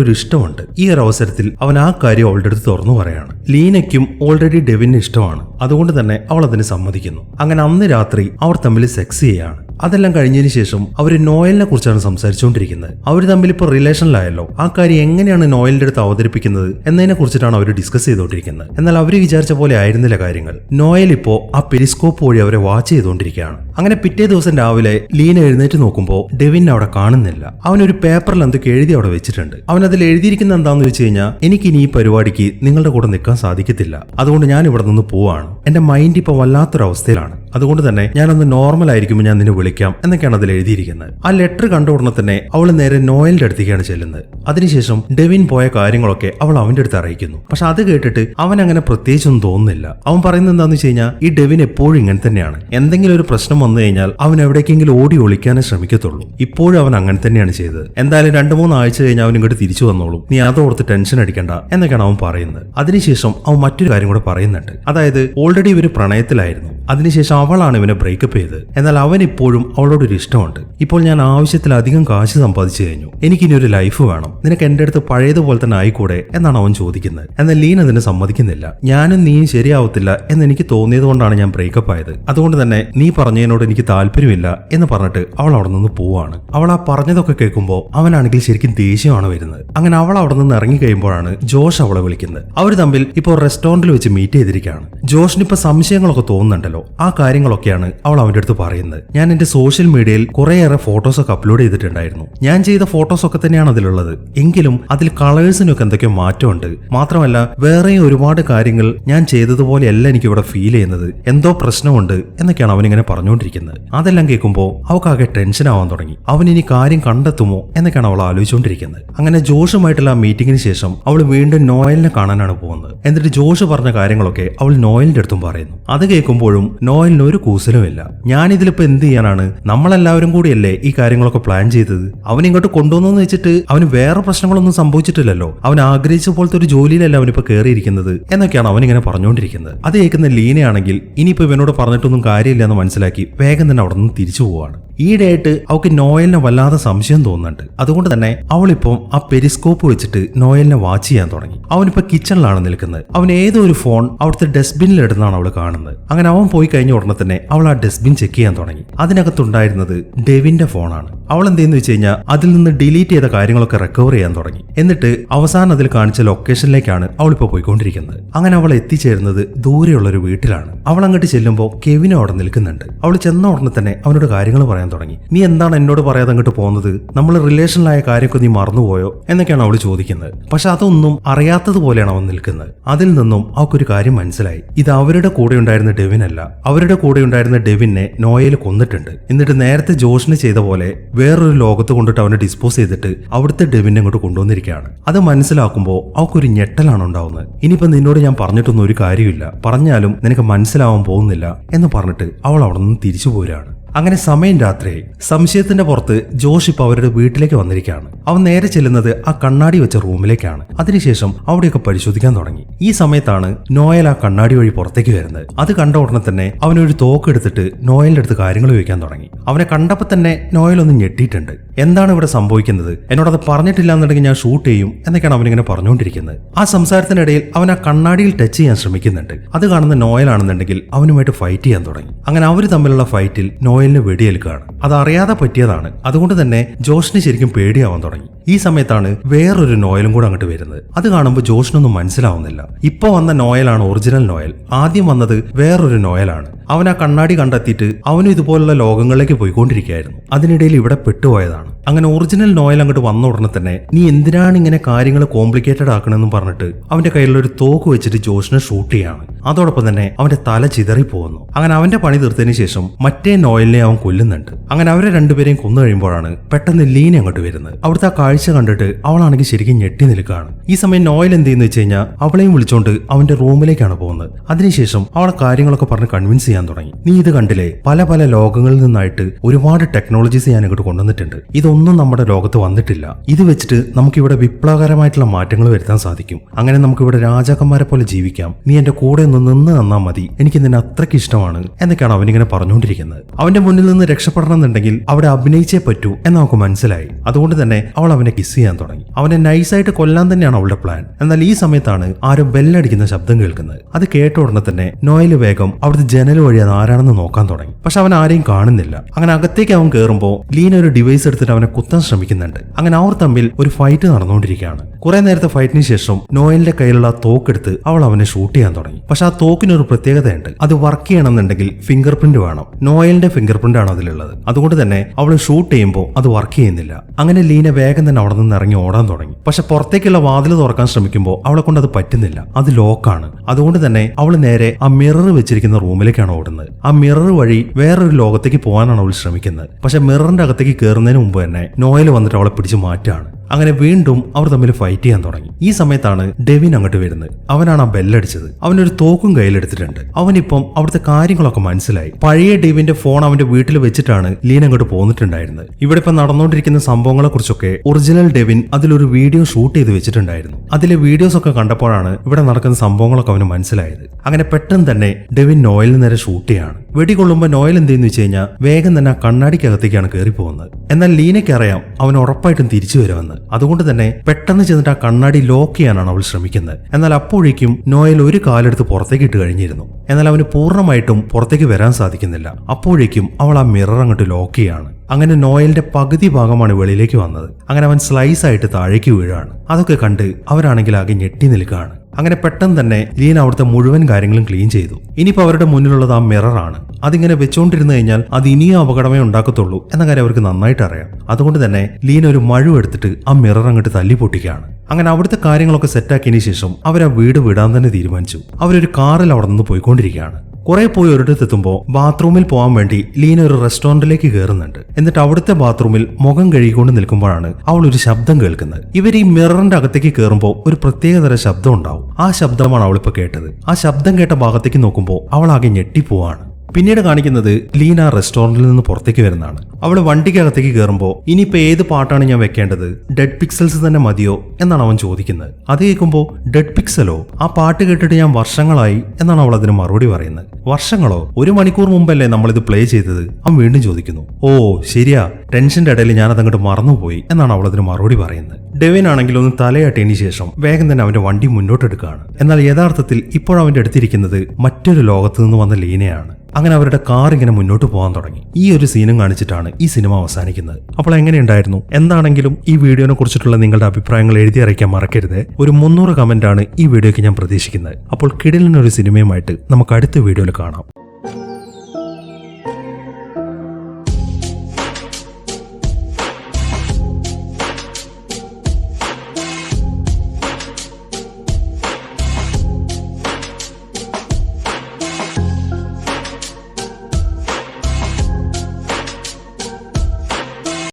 ഒരു ഇഷ്ടമുണ്ട്. ഈ ഒരു അവസരത്തിൽ അവൻ ആ കാര്യം അവളുടെ അടുത്ത് തുറന്നു പറയാണ്. ലീനയ്ക്കും ഓൾറെഡി ഡെവിന് ഇഷ്ടമാണ്. അതുകൊണ്ട് തന്നെ അവൾ അതിന് സമ്മതിക്കുന്നു. അങ്ങനെ അന്ന് രാത്രി അവർ തമ്മിൽ സെക്സ് ചെയ്യാണ്. അതെല്ലാം കഴിഞ്ഞതിന് ശേഷം അവർ നോയലിനെ കുറിച്ചാണ് സംസാരിച്ചുകൊണ്ടിരിക്കുന്നത്. അവർ തമ്മിൽ ഇപ്പോൾ റിലേഷനിലായല്ലോ ആ കാര്യം എങ്ങനെയാണ് നോയലിന്റെ അടുത്ത് അവതരിപ്പിക്കുന്നത് എന്നതിനെ കുറിച്ചിട്ടാണ് അവർ ഡിസ്കസ് ചെയ്തുകൊണ്ടിരിക്കുന്നത്. എന്നാൽ അവർ വിചാരിച്ച പോലെ ആയിരുന്നില്ല കാര്യങ്ങൾ. നോയൽ ഇപ്പോ ആ പെരിസ്കോപ്പ് വഴി അവരെ വാച്ച് ചെയ്തുകൊണ്ടിരിക്കുകയാണ്. അങ്ങനെ പിറ്റേ ദിവസം രാവിലെ ലീൻ എഴുന്നേറ്റ് നോക്കുമ്പോൾ ഡെവിൻ അവിടെ കാണുന്നില്ല. അവൻ ഒരു പേപ്പറിൽ എന്തൊക്കെ എഴുതി അവിടെ വെച്ചിട്ടുണ്ട്. അവൻ അതിൽ എഴുതിയിരിക്കുന്ന എന്താണെന്ന് വെച്ച് കഴിഞ്ഞാൽ എനിക്ക് ഇനി ഈ പരിപാടിക്ക് നിങ്ങളുടെ കൂടെ നിൽക്കാൻ സാധിക്കത്തില്ല. അതുകൊണ്ട് ഞാൻ ഇവിടെ നിന്ന് പോവാണ്. എന്റെ മൈൻഡ് ഇപ്പോൾ വല്ലാത്തൊരു അവസ്ഥയിലാണ് അതുകൊണ്ട് തന്നെ ഞാനൊന്ന് നോർമൽ ആയിരിക്കുമ്പോൾ ഞാൻ നിന്നെ വിളിക്കാം എന്നൊക്കെയാണ് അതിൽ എഴുതിയിരിക്കുന്നത്. ആ ലെറ്റർ കണ്ട ഉടനെ തന്നെ അവൾ നേരെ നോയലിന്റെ അടുത്തേക്കാണ് ചെല്ലുന്നത്. അതിനുശേഷം ഡെവിൻ പോയ കാര്യങ്ങളൊക്കെ അവൾ അവന്റെ അടുത്ത് അറിയിക്കുന്നു. പക്ഷെ അത് കേട്ടിട്ട് അവൻ അങ്ങനെ പ്രത്യേകിച്ചൊന്നും തോന്നുന്നില്ല. അവൻ പറയുന്നത് എന്താണെന്ന് വെച്ച് കഴിഞ്ഞാൽ ഈ ഡെവിൻ എപ്പോഴും ഇങ്ങനെ തന്നെയാണ്. എന്തെങ്കിലും ഒരു പ്രശ്നം വന്നു കഴിഞ്ഞാൽ അവൻ എവിടേക്കെങ്കിലും ഓടി ഒളിക്കാനേ ശ്രമിക്കത്തുള്ളൂ. ഇപ്പോഴും അവൻ അങ്ങനെ തന്നെയാണ് ചെയ്തത്. എന്തായാലും രണ്ടു മൂന്ന് ആഴ്ച കഴിഞ്ഞ് അവൻ ഇങ്ങോട്ട് തിരിച്ചു വന്നോളും. നീ അതോർത്ത് ടെൻഷൻ അടിക്കണ്ട എന്നൊക്കെയാണ് അവൻ പറയുന്നത്. അതിനുശേഷം അവൻ മറ്റൊരു കാര്യം കൂടെ പറയുന്നുണ്ട്. അതായത് ഓൾറെഡി ഇവർ പ്രണയത്തിലായിരുന്നു. അതിനുശേഷം അവളാണ് ഇവനെ ബ്രേക്കപ്പ് ചെയ്തത് എന്നാൽ അവൻ ഇപ്പോഴും അവളോട് ഒരു ഇഷ്ടമുണ്ട്. ഇപ്പോൾ ഞാൻ ആവശ്യത്തിലധികം കാശ് സമ്പാദിച്ചു കഴിഞ്ഞു. എനിക്കിനി ഒരു ലൈഫ് വേണം. നിനക്ക് എന്റെ അടുത്ത് പഴയതുപോലെ തന്നെ ആയിക്കൂടെ എന്നാണ് അവൻ ചോദിക്കുന്നത്. എന്നാൽ ലീൻ അതിന് സമ്മതിക്കുന്നില്ല. ഞാനും നീയും ശരിയാവത്തില്ല എന്ന് എനിക്ക് തോന്നിയത് കൊണ്ടാണ് ഞാൻ ബ്രേക്കപ്പ് ആയത്. അതുകൊണ്ട് തന്നെ നീ പറഞ്ഞതിനോട് എനിക്ക് താല്പര്യമില്ല എന്ന് പറഞ്ഞിട്ട് അവൾ അവിടെ നിന്ന് പോവാണ്. അവൾ ആ പറഞ്ഞതൊക്കെ കേൾക്കുമ്പോൾ അവനാണെങ്കിൽ ശരിക്കും ദേഷ്യമാണ് വരുന്നത്. അങ്ങനെ അവൾ അവിടെ നിന്ന് ഇറങ്ങി കഴിയുമ്പോഴാണ് ജോഷ് അവളെ വിളിക്കുന്നത്. അവർ തമ്മിൽ ഇപ്പോൾ റെസ്റ്റോറന്റിൽ വെച്ച് മീറ്റ് ചെയ്തിരിക്കുകയാണ്. ജോഷിന് ഇപ്പൊ സംശയങ്ങളൊക്കെ തോന്നുന്നുണ്ടല്ലോ. ആ കാര്യങ്ങളൊക്കെയാണ് അവൾ അവന്റെ അടുത്ത് പറയുന്നത്. ഞാൻ എന്റെ സോഷ്യൽ മീഡിയയിൽ കുറേയേറെ ഫോട്ടോസൊക്കെ അപ്ലോഡ് ചെയ്തിട്ടുണ്ടായിരുന്നു. ഞാൻ ചെയ്ത ഫോട്ടോസൊക്കെ തന്നെയാണ് അതിലുള്ളത്. എങ്കിലും അതിൽ കളേഴ്സിനൊക്കെ എന്തൊക്കെയോ മാറ്റമുണ്ട്. മാത്രമല്ല വേറെയും ഒരുപാട് കാര്യങ്ങൾ ഞാൻ ചെയ്തതുപോലെയല്ല എനിക്ക് ഇവിടെ ഫീൽ ചെയ്യുന്നത്. എന്തോ പ്രശ്നമുണ്ട് എന്നൊക്കെയാണ് അവനിങ്ങനെ പറഞ്ഞുകൊണ്ടിരിക്കുന്നത്. അതെല്ലാം കേൾക്കുമ്പോൾ അവൾക്കാകെ ടെൻഷൻ ആവാൻ തുടങ്ങി. അവൻ ഇനി കാര്യം കണ്ടെത്തുമോ എന്നൊക്കെയാണ് അവൾ ആലോചിച്ചുകൊണ്ടിരിക്കുന്നത്. അങ്ങനെ ജോഷുമായിട്ടുള്ള ആ മീറ്റിംഗിന് ശേഷം അവൾ വീണ്ടും നോയലിനെ കാണാനാണ് പോകുന്നത്. എന്നിട്ട് ജോഷ് പറഞ്ഞ കാര്യങ്ങളൊക്കെ അവൾ നോയലിന്റെ അടുത്തും പറയുന്നു. അത് കേൾക്കുമ്പോഴും നോയലിന് ഒരു കൂസലുമില്ല. ഞാനിതിലിപ്പോ എന്ത് ചെയ്യാനാണ്? നമ്മളെല്ലാവരും കൂടിയല്ലേ ഈ കാര്യങ്ങളൊക്കെ പ്ലാൻ ചെയ്തത്? അവൻ ഇങ്ങോട്ട് കൊണ്ടുവന്നു വെച്ചിട്ട് അവന് വേറെ പ്രശ്നങ്ങളൊന്നും സംഭവിച്ചിട്ടില്ലല്ലോ. അവൻ ആഗ്രഹിച്ച പോലത്തെ ഒരു ജോലിയിലല്ല അവനിപ്പോ കയറിയിരിക്കുന്നത് എന്നൊക്കെയാണ് അവൻ ഇങ്ങനെ പറഞ്ഞുകൊണ്ടിരിക്കുന്നത്. അത് കേൾക്കുന്ന ലീനയാണെങ്കിൽ ഇനിയിപ്പോ ഇവനോട് പറഞ്ഞിട്ടൊന്നും കാര്യമില്ല എന്ന് മനസ്സിലാക്കി വേഗം തന്നെ അവിടെ നിന്ന് തിരിച്ചു പോവാണ്. ഈയിടെയായിട്ട് അവൾക്ക് നോയലിനെ വല്ലാതെ സംശയം തോന്നുന്നുണ്ട്. അതുകൊണ്ട് തന്നെ അവളിപ്പം ആ പെരിസ്കോപ്പ് വെച്ചിട്ട് നോയലിനെ വാച്ച് ചെയ്യാൻ തുടങ്ങി. അവനിപ്പോ കിച്ചണിലാണ് നിൽക്കുന്നത്. അവൻ ഏതോ ഒരു ഫോൺ അവിടുത്തെ ഡസ്റ്റ്ബിനിൽ ഇടുന്നതാണ് അവൾ കാണുന്നത്. അങ്ങനെ അവൻ പോയി കഴിഞ്ഞ ഉടനെ തന്നെ അവൾ ആ ഡസ്റ്റ്ബിൻ ചെക്ക് ചെയ്യാൻ തുടങ്ങി. അതിനകത്തുണ്ടായിരുന്നത് ഡെവിന്റെ ഫോണാണ്. അവൾ എന്തെന്ന് വെച്ച് കഴിഞ്ഞാൽ അതിൽ നിന്ന് ഡിലീറ്റ് ചെയ്ത കാര്യങ്ങളൊക്കെ റിക്കവർ ചെയ്യാൻ തുടങ്ങി. എന്നിട്ട് അവസാനം അതിൽ കാണിച്ച ലൊക്കേഷനിലേക്കാണ് അവൾ ഇപ്പോൾ പോയിക്കൊണ്ടിരിക്കുന്നത്. അങ്ങനെ അവൾ എത്തിച്ചേരുന്നത് ദൂരെയുള്ള ഒരു വീട്ടിലാണ്. അവൾ അങ്ങോട്ട് ചെല്ലുമ്പോൾ കെവിൻ അവിടെ നിൽക്കുന്നുണ്ട്. അവൾ ചെന്ന ഉടനെ തന്നെ അവനോട് കാര്യങ്ങൾ പറയാൻ തുടങ്ങി. നീ എന്താണ് എന്നോട് പറയാതെ അങ്ങോട്ട് പോകുന്നത്? നമ്മൾ റിലേഷനിലായ കാര്യമൊക്കെ നീ മറന്നുപോയോ? എന്നൊക്കെയാണ് അവൾ ചോദിക്കുന്നത്. പക്ഷെ അതൊന്നും അറിയാത്തതുപോലെയാണ് അവൻ നിൽക്കുന്നത്. അതിൽ നിന്നും അവൾക്കൊരു കാര്യം മനസ്സിലായി. ഇത് അവരുടെ കൂടെ ഉണ്ടായിരുന്ന ഡെവിൻ അല്ല അവരുടെ കൂടെ ഉണ്ടായിരുന്ന ഡെവിനെ നോയൽ കൊന്നിട്ടുണ്ട്. എന്നിട്ട് നേരത്തെ ജോഷിന് ചെയ്ത പോലെ വേറൊരു ലോകത്ത് കൊണ്ടിട്ട് അവനെ ഡിസ്പോസ് ചെയ്തിട്ട് അവിടുത്തെ ഡെവിനെ അങ്ങോട്ട് കൊണ്ടുവന്നിരിക്കുകയാണ്. അത് മനസ്സിലാക്കുമ്പോൾ അവക്കൊരു ഞെട്ടലാണ് ഉണ്ടാവുന്നത്. ഇനിയിപ്പോ നിന്നോട് ഞാൻ പറഞ്ഞിട്ടൊന്നും ഒരു കാര്യമില്ല പറഞ്ഞാലും നിനക്ക് മനസ്സിലാവാൻ പോകുന്നില്ല എന്ന് പറഞ്ഞിട്ട് അവൾ അവിടെ നിന്ന് തിരിച്ചു പോരാണ് അങ്ങനെ സമയം രാത്രി സംശയത്തിന്റെ പുറത്ത് ജോഷ് ഇപ്പൊ അവരുടെ വീട്ടിലേക്ക് വന്നിരിക്കുകയാണ്. അവൻ നേരെ ചെല്ലുന്നത് ആ കണ്ണാടി വെച്ച റൂമിലേക്കാണ്. അതിനുശേഷം അവിടെയൊക്കെ പരിശോധിക്കാൻ തുടങ്ങി. ഈ സമയത്താണ് നോയൽ ആ കണ്ണാടി വഴി പുറത്തേക്ക് വരുന്നത്. അത് കണ്ട ഉടനെ തന്നെ അവനൊരു തോക്ക് എടുത്തിട്ട് നോയലിന്റെ അടുത്ത് കാര്യങ്ങൾ ചോദിക്കാൻ തുടങ്ങി. അവനെ കണ്ടപ്പോൾ തന്നെ നോയൽ ഒന്ന് ഞെട്ടിയിട്ടുണ്ട്. എന്താണ് ഇവിടെ സംഭവിക്കുന്നത്? എന്നോടത് പറഞ്ഞിട്ടില്ല എന്നുണ്ടെങ്കിൽ ഞാൻ ഷൂട്ട് ചെയ്യും എന്നൊക്കെയാണ് അവനിങ്ങനെ പറഞ്ഞുകൊണ്ടിരിക്കുന്നത്. ആ സംസാരത്തിനിടയിൽ അവൻ ആ കണ്ണാടിയിൽ ടച്ച് ചെയ്യാൻ ശ്രമിക്കുന്നുണ്ട്. അത് കാണുന്ന നോയൽ ആണെന്നുണ്ടെങ്കിൽ അവനുമായിട്ട് ഫൈറ്റ് ചെയ്യാൻ തുടങ്ങി. അങ്ങനെ അവർ തമ്മിലുള്ള ഫൈറ്റിൽ നോയലിന് വെടിയേൽക്കുകയാണ്. അത് അറിയാതെ പറ്റിയതാണ്. അതുകൊണ്ട് തന്നെ ജോഷിന് ശരിക്കും പേടിയാവാൻ തുടങ്ങി. ഈ സമയത്താണ് വേറൊരു നോയലും കൂടെ അങ്ങോട്ട് വരുന്നത്. അത് കാണുമ്പോൾ ജോഷിനൊന്നും മനസ്സിലാവുന്നില്ല. ഇപ്പൊ വന്ന നോയലാണ് ഒറിജിനൽ നോയൽ. ആദ്യം വന്നത് വേറൊരു നോയലാണ്. അവൻ ആ കണ്ണാടി കണ്ടെത്തിയിട്ട് അവനും ഇതുപോലുള്ള ലോകങ്ങളിലേക്ക് പോയിക്കൊണ്ടിരിക്കുകയായിരുന്നു. അതിനിടയിൽ ഇവിടെ പെട്ടുപോയതാണ്. അങ്ങനെ ഒറിജിനൽ നോയൽ അങ്ങോട്ട് വന്ന ഉടനെ തന്നെ നീ എന്തിനാണ് ഇങ്ങനെ കാര്യങ്ങൾ കോംപ്ലിക്കേറ്റഡ് ആക്കണമെന്ന് പറഞ്ഞിട്ട് അവന്റെ കയ്യിലൊരു തോക്ക് വെച്ചിട്ട് ജോഷിനെ ഷൂട്ട് ചെയ്യാണ്. അതോടൊപ്പം തന്നെ അവന്റെ തല ചിതറി പോകുന്നു. അങ്ങനെ അവന്റെ പണി തീർത്തതിന് ശേഷം മറ്റേ നോയലിനെ അവൻ കൊല്ലുന്നുണ്ട്. അങ്ങനെ അവരെ രണ്ടുപേരെയും കൊന്നു കഴിയുമ്പോഴാണ് പെട്ടെന്ന് ലീന അങ്ങോട്ട് വരുന്നത്. അവിടുത്തെ ആ കാഴ്ച കണ്ടിട്ട് അവളാണെങ്കിൽ ശരിക്കും ഞെട്ടി നിൽക്കുകയാണ്. ഈ സമയം നോയൽ എന്ത് ചെയ്യുന്ന വെച്ച് കഴിഞ്ഞാൽ അവളെയും വിളിച്ചോണ്ട് അവന്റെ റൂമിലേക്കാണ് പോകുന്നത്. അതിനുശേഷം അവളെ കാര്യങ്ങളൊക്കെ പറഞ്ഞ് കൺവിൻസ് ചെയ്യാൻ തുടങ്ങി. നീ ഇത് കണ്ടില്ലേ? പല പല ലോകങ്ങളിൽ നിന്നായിട്ട് ഒരുപാട് ടെക്നോളജീസ് ഞാൻ ഇങ്ങോട്ട് കൊണ്ടുവന്നിട്ടുണ്ട്. ഇതൊന്നും നമ്മുടെ ലോകത്ത് വന്നിട്ടില്ല. ഇത് വെച്ചിട്ട് നമുക്ക് ഇവിടെ വിപ്ലവകരമായിട്ടുള്ള മാറ്റങ്ങൾ വരുത്താൻ സാധിക്കും. അങ്ങനെ നമുക്ക് ഇവിടെ രാജാക്കന്മാരെ പോലെ ജീവിക്കാം. നീ എന്റെ കൂടെ ഒന്ന് നിന്ന് തന്നാ മതി. എനിക്ക് നിന്നെ അത്രയ്ക്ക് ഇഷ്ടമാണ് എന്നൊക്കെയാണ് അവനിങ്ങനെ പറഞ്ഞുകൊണ്ടിരിക്കുന്നത്. അവന്റെ മുന്നിൽ നിന്ന് രക്ഷപ്പെടണം എന്നുണ്ടെങ്കിൽ അവിടെ അഭിനയിച്ചേ പറ്റൂ എന്ന് നമുക്ക് മനസ്സിലായി. അതുകൊണ്ട് തന്നെ അവൾ അവനെ കിസ് ചെയ്യാൻ തുടങ്ങി. അവനെ നൈസായിട്ട് കൊല്ലാൻ തന്നെയാണ് അവളുടെ പ്ലാൻ എന്നാൽ ഈ സമയത്താണ് ആരും ബെല്ലടിക്കുന്ന ശബ്ദം കേൾക്കുന്നത്. അത് കേട്ട ഉടനെ തന്നെ നോയൽ വേഗം അവിടുത്തെ ജനൽ വഴി അത് ആരാണെന്ന് നോക്കാൻ തുടങ്ങി. പക്ഷെ അവൻ ആരെയും കാണുന്നില്ല. അങ്ങനെ അകത്തേക്ക് അവൻ കയറുമ്പോൾ ലീന ഒരു ഡിവൈസ് എടുത്തിട്ട് അവനെ കുത്താൻ ശ്രമിക്കുന്നുണ്ട്. അങ്ങനെ അവർ തമ്മിൽ ഒരു ഫൈറ്റ് നടന്നുകൊണ്ടിരിക്കുകയാണ്. കുറെ നേരത്തെ ഫൈറ്റിന് ശേഷം നോയലിന്റെ കയ്യിലുള്ള തോക്കെടുത്ത് അവൾ അവനെ ഷൂട്ട് ചെയ്യാൻ തുടങ്ങി. പക്ഷെ ആ തോക്കിനൊരു പ്രത്യേകതയുണ്ട്. അത് വർക്ക് ചെയ്യണമെന്നുണ്ടെങ്കിൽ ഫിംഗർ പ്രിന്റ് വേണം. നോയലിന്റെ ഫിംഗർ പ്രിന്റ് ആണ് അതിലുള്ളത്. അതുകൊണ്ട് തന്നെ അവൾ ഷൂട്ട് ചെയ്യുമ്പോൾ അത് വർക്ക് ചെയ്യുന്നില്ല. അങ്ങനെ ലീന വേഗം തന്നെ അവിടെ നിന്ന് ഇറങ്ങി ഓടാൻ തുടങ്ങി. പക്ഷെ പുറത്തേക്കുള്ള വാതിൽ തുറക്കാൻ ശ്രമിക്കുമ്പോൾ അവളെ കൊണ്ട് അത് പറ്റുന്നില്ല. അത് ലോക്കാണ് അതുകൊണ്ട് തന്നെ അവൾ നേരെ ആ മിറർ വെച്ചിരിക്കുന്ന റൂമിലേക്കാണ് ഓടുന്നത്. ആ മിറർ വഴി വേറൊരു ലോകത്തേക്ക് പോകാനാണ് അവൾ ശ്രമിക്കുന്നത്. പക്ഷെ മിററിന്റെ അകത്തേക്ക് കയറുന്നതിന് മുമ്പ് തന്നെ നോയൽ വന്നിട്ട് അവളെ പിടിച്ചു മാറ്റാണ് അങ്ങനെ വീണ്ടും അവർ തമ്മിൽ ഫൈറ്റ് ചെയ്യാൻ തുടങ്ങി. ഈ സമയത്താണ് ഡെവിൻ അങ്ങോട്ട് വരുന്നത്. അവനാണ് ആ ബെല്ലടിച്ചത്. അവനൊരു തോക്കും കയ്യിലെടുത്തിട്ടുണ്ട്. അവനിപ്പം അവിടുത്തെ കാര്യങ്ങളൊക്കെ മനസ്സിലായി. പഴയ ഡെവിന്റെ ഫോൺ അവന്റെ വീട്ടിൽ വെച്ചിട്ടാണ് ലീൻ അങ്ങോട്ട് പോന്നിട്ടുണ്ടായിരുന്നത്. ഇവിടെ ഇപ്പം നടന്നുകൊണ്ടിരിക്കുന്ന സംഭവങ്ങളെ കുറിച്ചൊക്കെ ഒറിജിനൽ ഡെവിൻ അതിലൊരു വീഡിയോ ഷൂട്ട് ചെയ്ത് വെച്ചിട്ടുണ്ടായിരുന്നു. അതിലെ വീഡിയോസ് ഒക്കെ കണ്ടപ്പോഴാണ് ഇവിടെ നടക്കുന്ന സംഭവങ്ങളൊക്കെ അവന് മനസ്സിലായത്. അങ്ങനെ പെട്ടെന്ന് തന്നെ ഡെവിൻ നോയലിന് നേരെ ഷൂട്ട് ചെയ്യാണ്. വെടികൊള്ളുമ്പോൾ നോയൽ എന്ത് ചെയ്യുന്നു വെച്ച് കഴിഞ്ഞാൽ വേഗം തന്നെ ആ കണ്ണാടിക്കകത്തേക്കാണ് കയറി പോകുന്നത് എന്നാൽ ലീനയ്ക്ക് അറിയാം അവൻ ഉറപ്പായിട്ടും തിരിച്ചു വരുമെന്ന്. അതുകൊണ്ട് തന്നെ പെട്ടെന്ന് ചെന്നിട്ട് ആ കണ്ണാടി ലോക്ക് ചെയ്യാനാണ് അവൾ ശ്രമിക്കുന്നത്. എന്നാൽ അപ്പോഴേക്കും നോയൽ ഒരു കാലെടുത്ത് പുറത്തേക്ക് ഇട്ട് കഴിഞ്ഞിരുന്നു. എന്നാൽ അവന് പൂർണമായിട്ടും പുറത്തേക്ക് വരാൻ സാധിക്കുന്നില്ല. അപ്പോഴേക്കും അവൾ ആ മിറർ അങ്ങോട്ട് ലോക്ക് ചെയ്യാണ്. അങ്ങനെ നോയലിന്റെ പകുതി ഭാഗമാണ് വെളിയിലേക്ക് വന്നത്. അങ്ങനെ അവൻ സ്ലൈസ് ആയിട്ട് താഴേക്ക് വീഴാണ്. അതൊക്കെ കണ്ട് അവരാണെങ്കിൽ ആകെ ഞെട്ടി നിൽക്കുകയാണ്. അങ്ങനെ പെട്ടെന്ന് തന്നെ ലീന അവിടുത്തെ മുഴുവൻ കാര്യങ്ങളും ക്ലീൻ ചെയ്തു. ഇനിയിപ്പോൾ അവരുടെ മുന്നിലുള്ളത് ആ മിററാണ് അതിങ്ങനെ വെച്ചുകൊണ്ടിരുന്നു കഴിഞ്ഞാൽ അത് ഇനിയും അപകടമേ ഉണ്ടാക്കത്തുള്ളൂ എന്ന കാര്യം അവർക്ക് നന്നായിട്ട് അറിയാം. അതുകൊണ്ട് തന്നെ ലീന ഒരു മഴു എടുത്തിട്ട് ആ മിറർ അങ്ങോട്ട് തല്ലി പൊട്ടിക്കുകയാണ്. അങ്ങനെ അവിടുത്തെ കാര്യങ്ങളൊക്കെ സെറ്റാക്കിയതിനു ശേഷം അവർ ആ വീട് വിടാൻ തന്നെ തീരുമാനിച്ചു. അവരൊരു കാറിൽ അവിടെ നിന്ന് പോയിക്കൊണ്ടിരിക്കുകയാണ്. കുറെ പോയി ഒരിടത്ത് എത്തുമ്പോൾ ബാത്റൂമിൽ പോകാൻ വേണ്ടി ലീന ഒരു റെസ്റ്റോറന്റിലേക്ക് കയറുന്നുണ്ട് എന്നിട്ട് അവിടുത്തെ ബാത്റൂമിൽ മുഖം കഴുകിക്കൊണ്ട് നിൽക്കുമ്പോഴാണ് അവൾ ഒരു ശബ്ദം കേൾക്കുന്നത്. ഇവർ ഈ മിററിന്റെ അകത്തേക്ക് കയറുമ്പോൾ ഒരു പ്രത്യേകതര ശബ്ദം ഉണ്ടാവും. ആ ശബ്ദമാണ് അവളിപ്പോ കേട്ടത്. ആ ശബ്ദം കേട്ട ഭാഗത്തേക്ക് നോക്കുമ്പോൾ അവൾ ആകെ ഞെട്ടിപ്പോവാണ്. പിന്നീട് കാണിക്കുന്നത് ലീന റെസ്റ്റോറന്റിൽ നിന്ന് പുറത്തേക്ക് വരുന്നതാണ്. അവൾ വണ്ടിക്കകത്തേക്ക് കയറുമ്പോൾ ഇനിയിപ്പോൾ ഏത് പാട്ടാണ് ഞാൻ വെക്കേണ്ടത്? ഡെഡ് പിക്സൽസ് തന്നെ മതിയോ? എന്നാണ് അവൻ ചോദിക്കുന്നത്. അത് കേൾക്കുമ്പോൾ ഡെഡ് പിക്സലോ ആ പാട്ട് കേട്ടിട്ട് ഞാൻ വർഷങ്ങളായി എന്നാണ് അവൾ അതിന് മറുപടി പറയുന്നത്. വർഷങ്ങളോ? ഒരു മണിക്കൂർ മുമ്പല്ലേ നമ്മളിത് പ്ലേ ചെയ്തത്? അവൻ വീണ്ടും ചോദിക്കുന്നു. ഓ ശരിയാ. ടെൻഷന്റെ ഇടയിൽ ഞാൻ അതങ്ങോട്ട് മറന്നുപോയി എന്നാണ് അവളതിന് മറുപടി പറയുന്നത്. ഡെവിൻ ആണെങ്കിൽ ഒന്ന് തലയാട്ടിയതിനു ശേഷം വേഗം തന്നെ അവന്റെ വണ്ടി മുന്നോട്ടെടുക്കുകയാണ്. എന്നാൽ യഥാർത്ഥത്തിൽ ഇപ്പോഴവന്റെ അടുത്തിരിക്കുന്നത് മറ്റൊരു ലോകത്ത് നിന്ന് വന്ന ലീനയാണ്. അങ്ങനെ അവരുടെ കാർ ഇങ്ങനെ മുന്നോട്ട് പോകാൻ തുടങ്ങി. ഈ ഒരു സീനും കാണിച്ചിട്ടാണ് ഈ സിനിമ അവസാനിക്കുന്നത്. അപ്പോൾ എങ്ങനെയുണ്ടായിരുന്നു? എന്താണെങ്കിലും ഈ വീഡിയോനെ കുറിച്ചിട്ടുള്ള നിങ്ങളുടെ അഭിപ്രായങ്ങൾ എഴുതി അറിയിക്കാൻ മറക്കരുത്. ഒരു മുന്നൂറ് കമന്റ് ആണ് ഈ വീഡിയോയ്ക്ക് ഞാൻ പ്രതീക്ഷിക്കുന്നത്. അപ്പോൾ കിടിലിനൊരു സിനിമയുമായിട്ട് നമുക്ക് അടുത്ത വീഡിയോയിൽ കാണാം.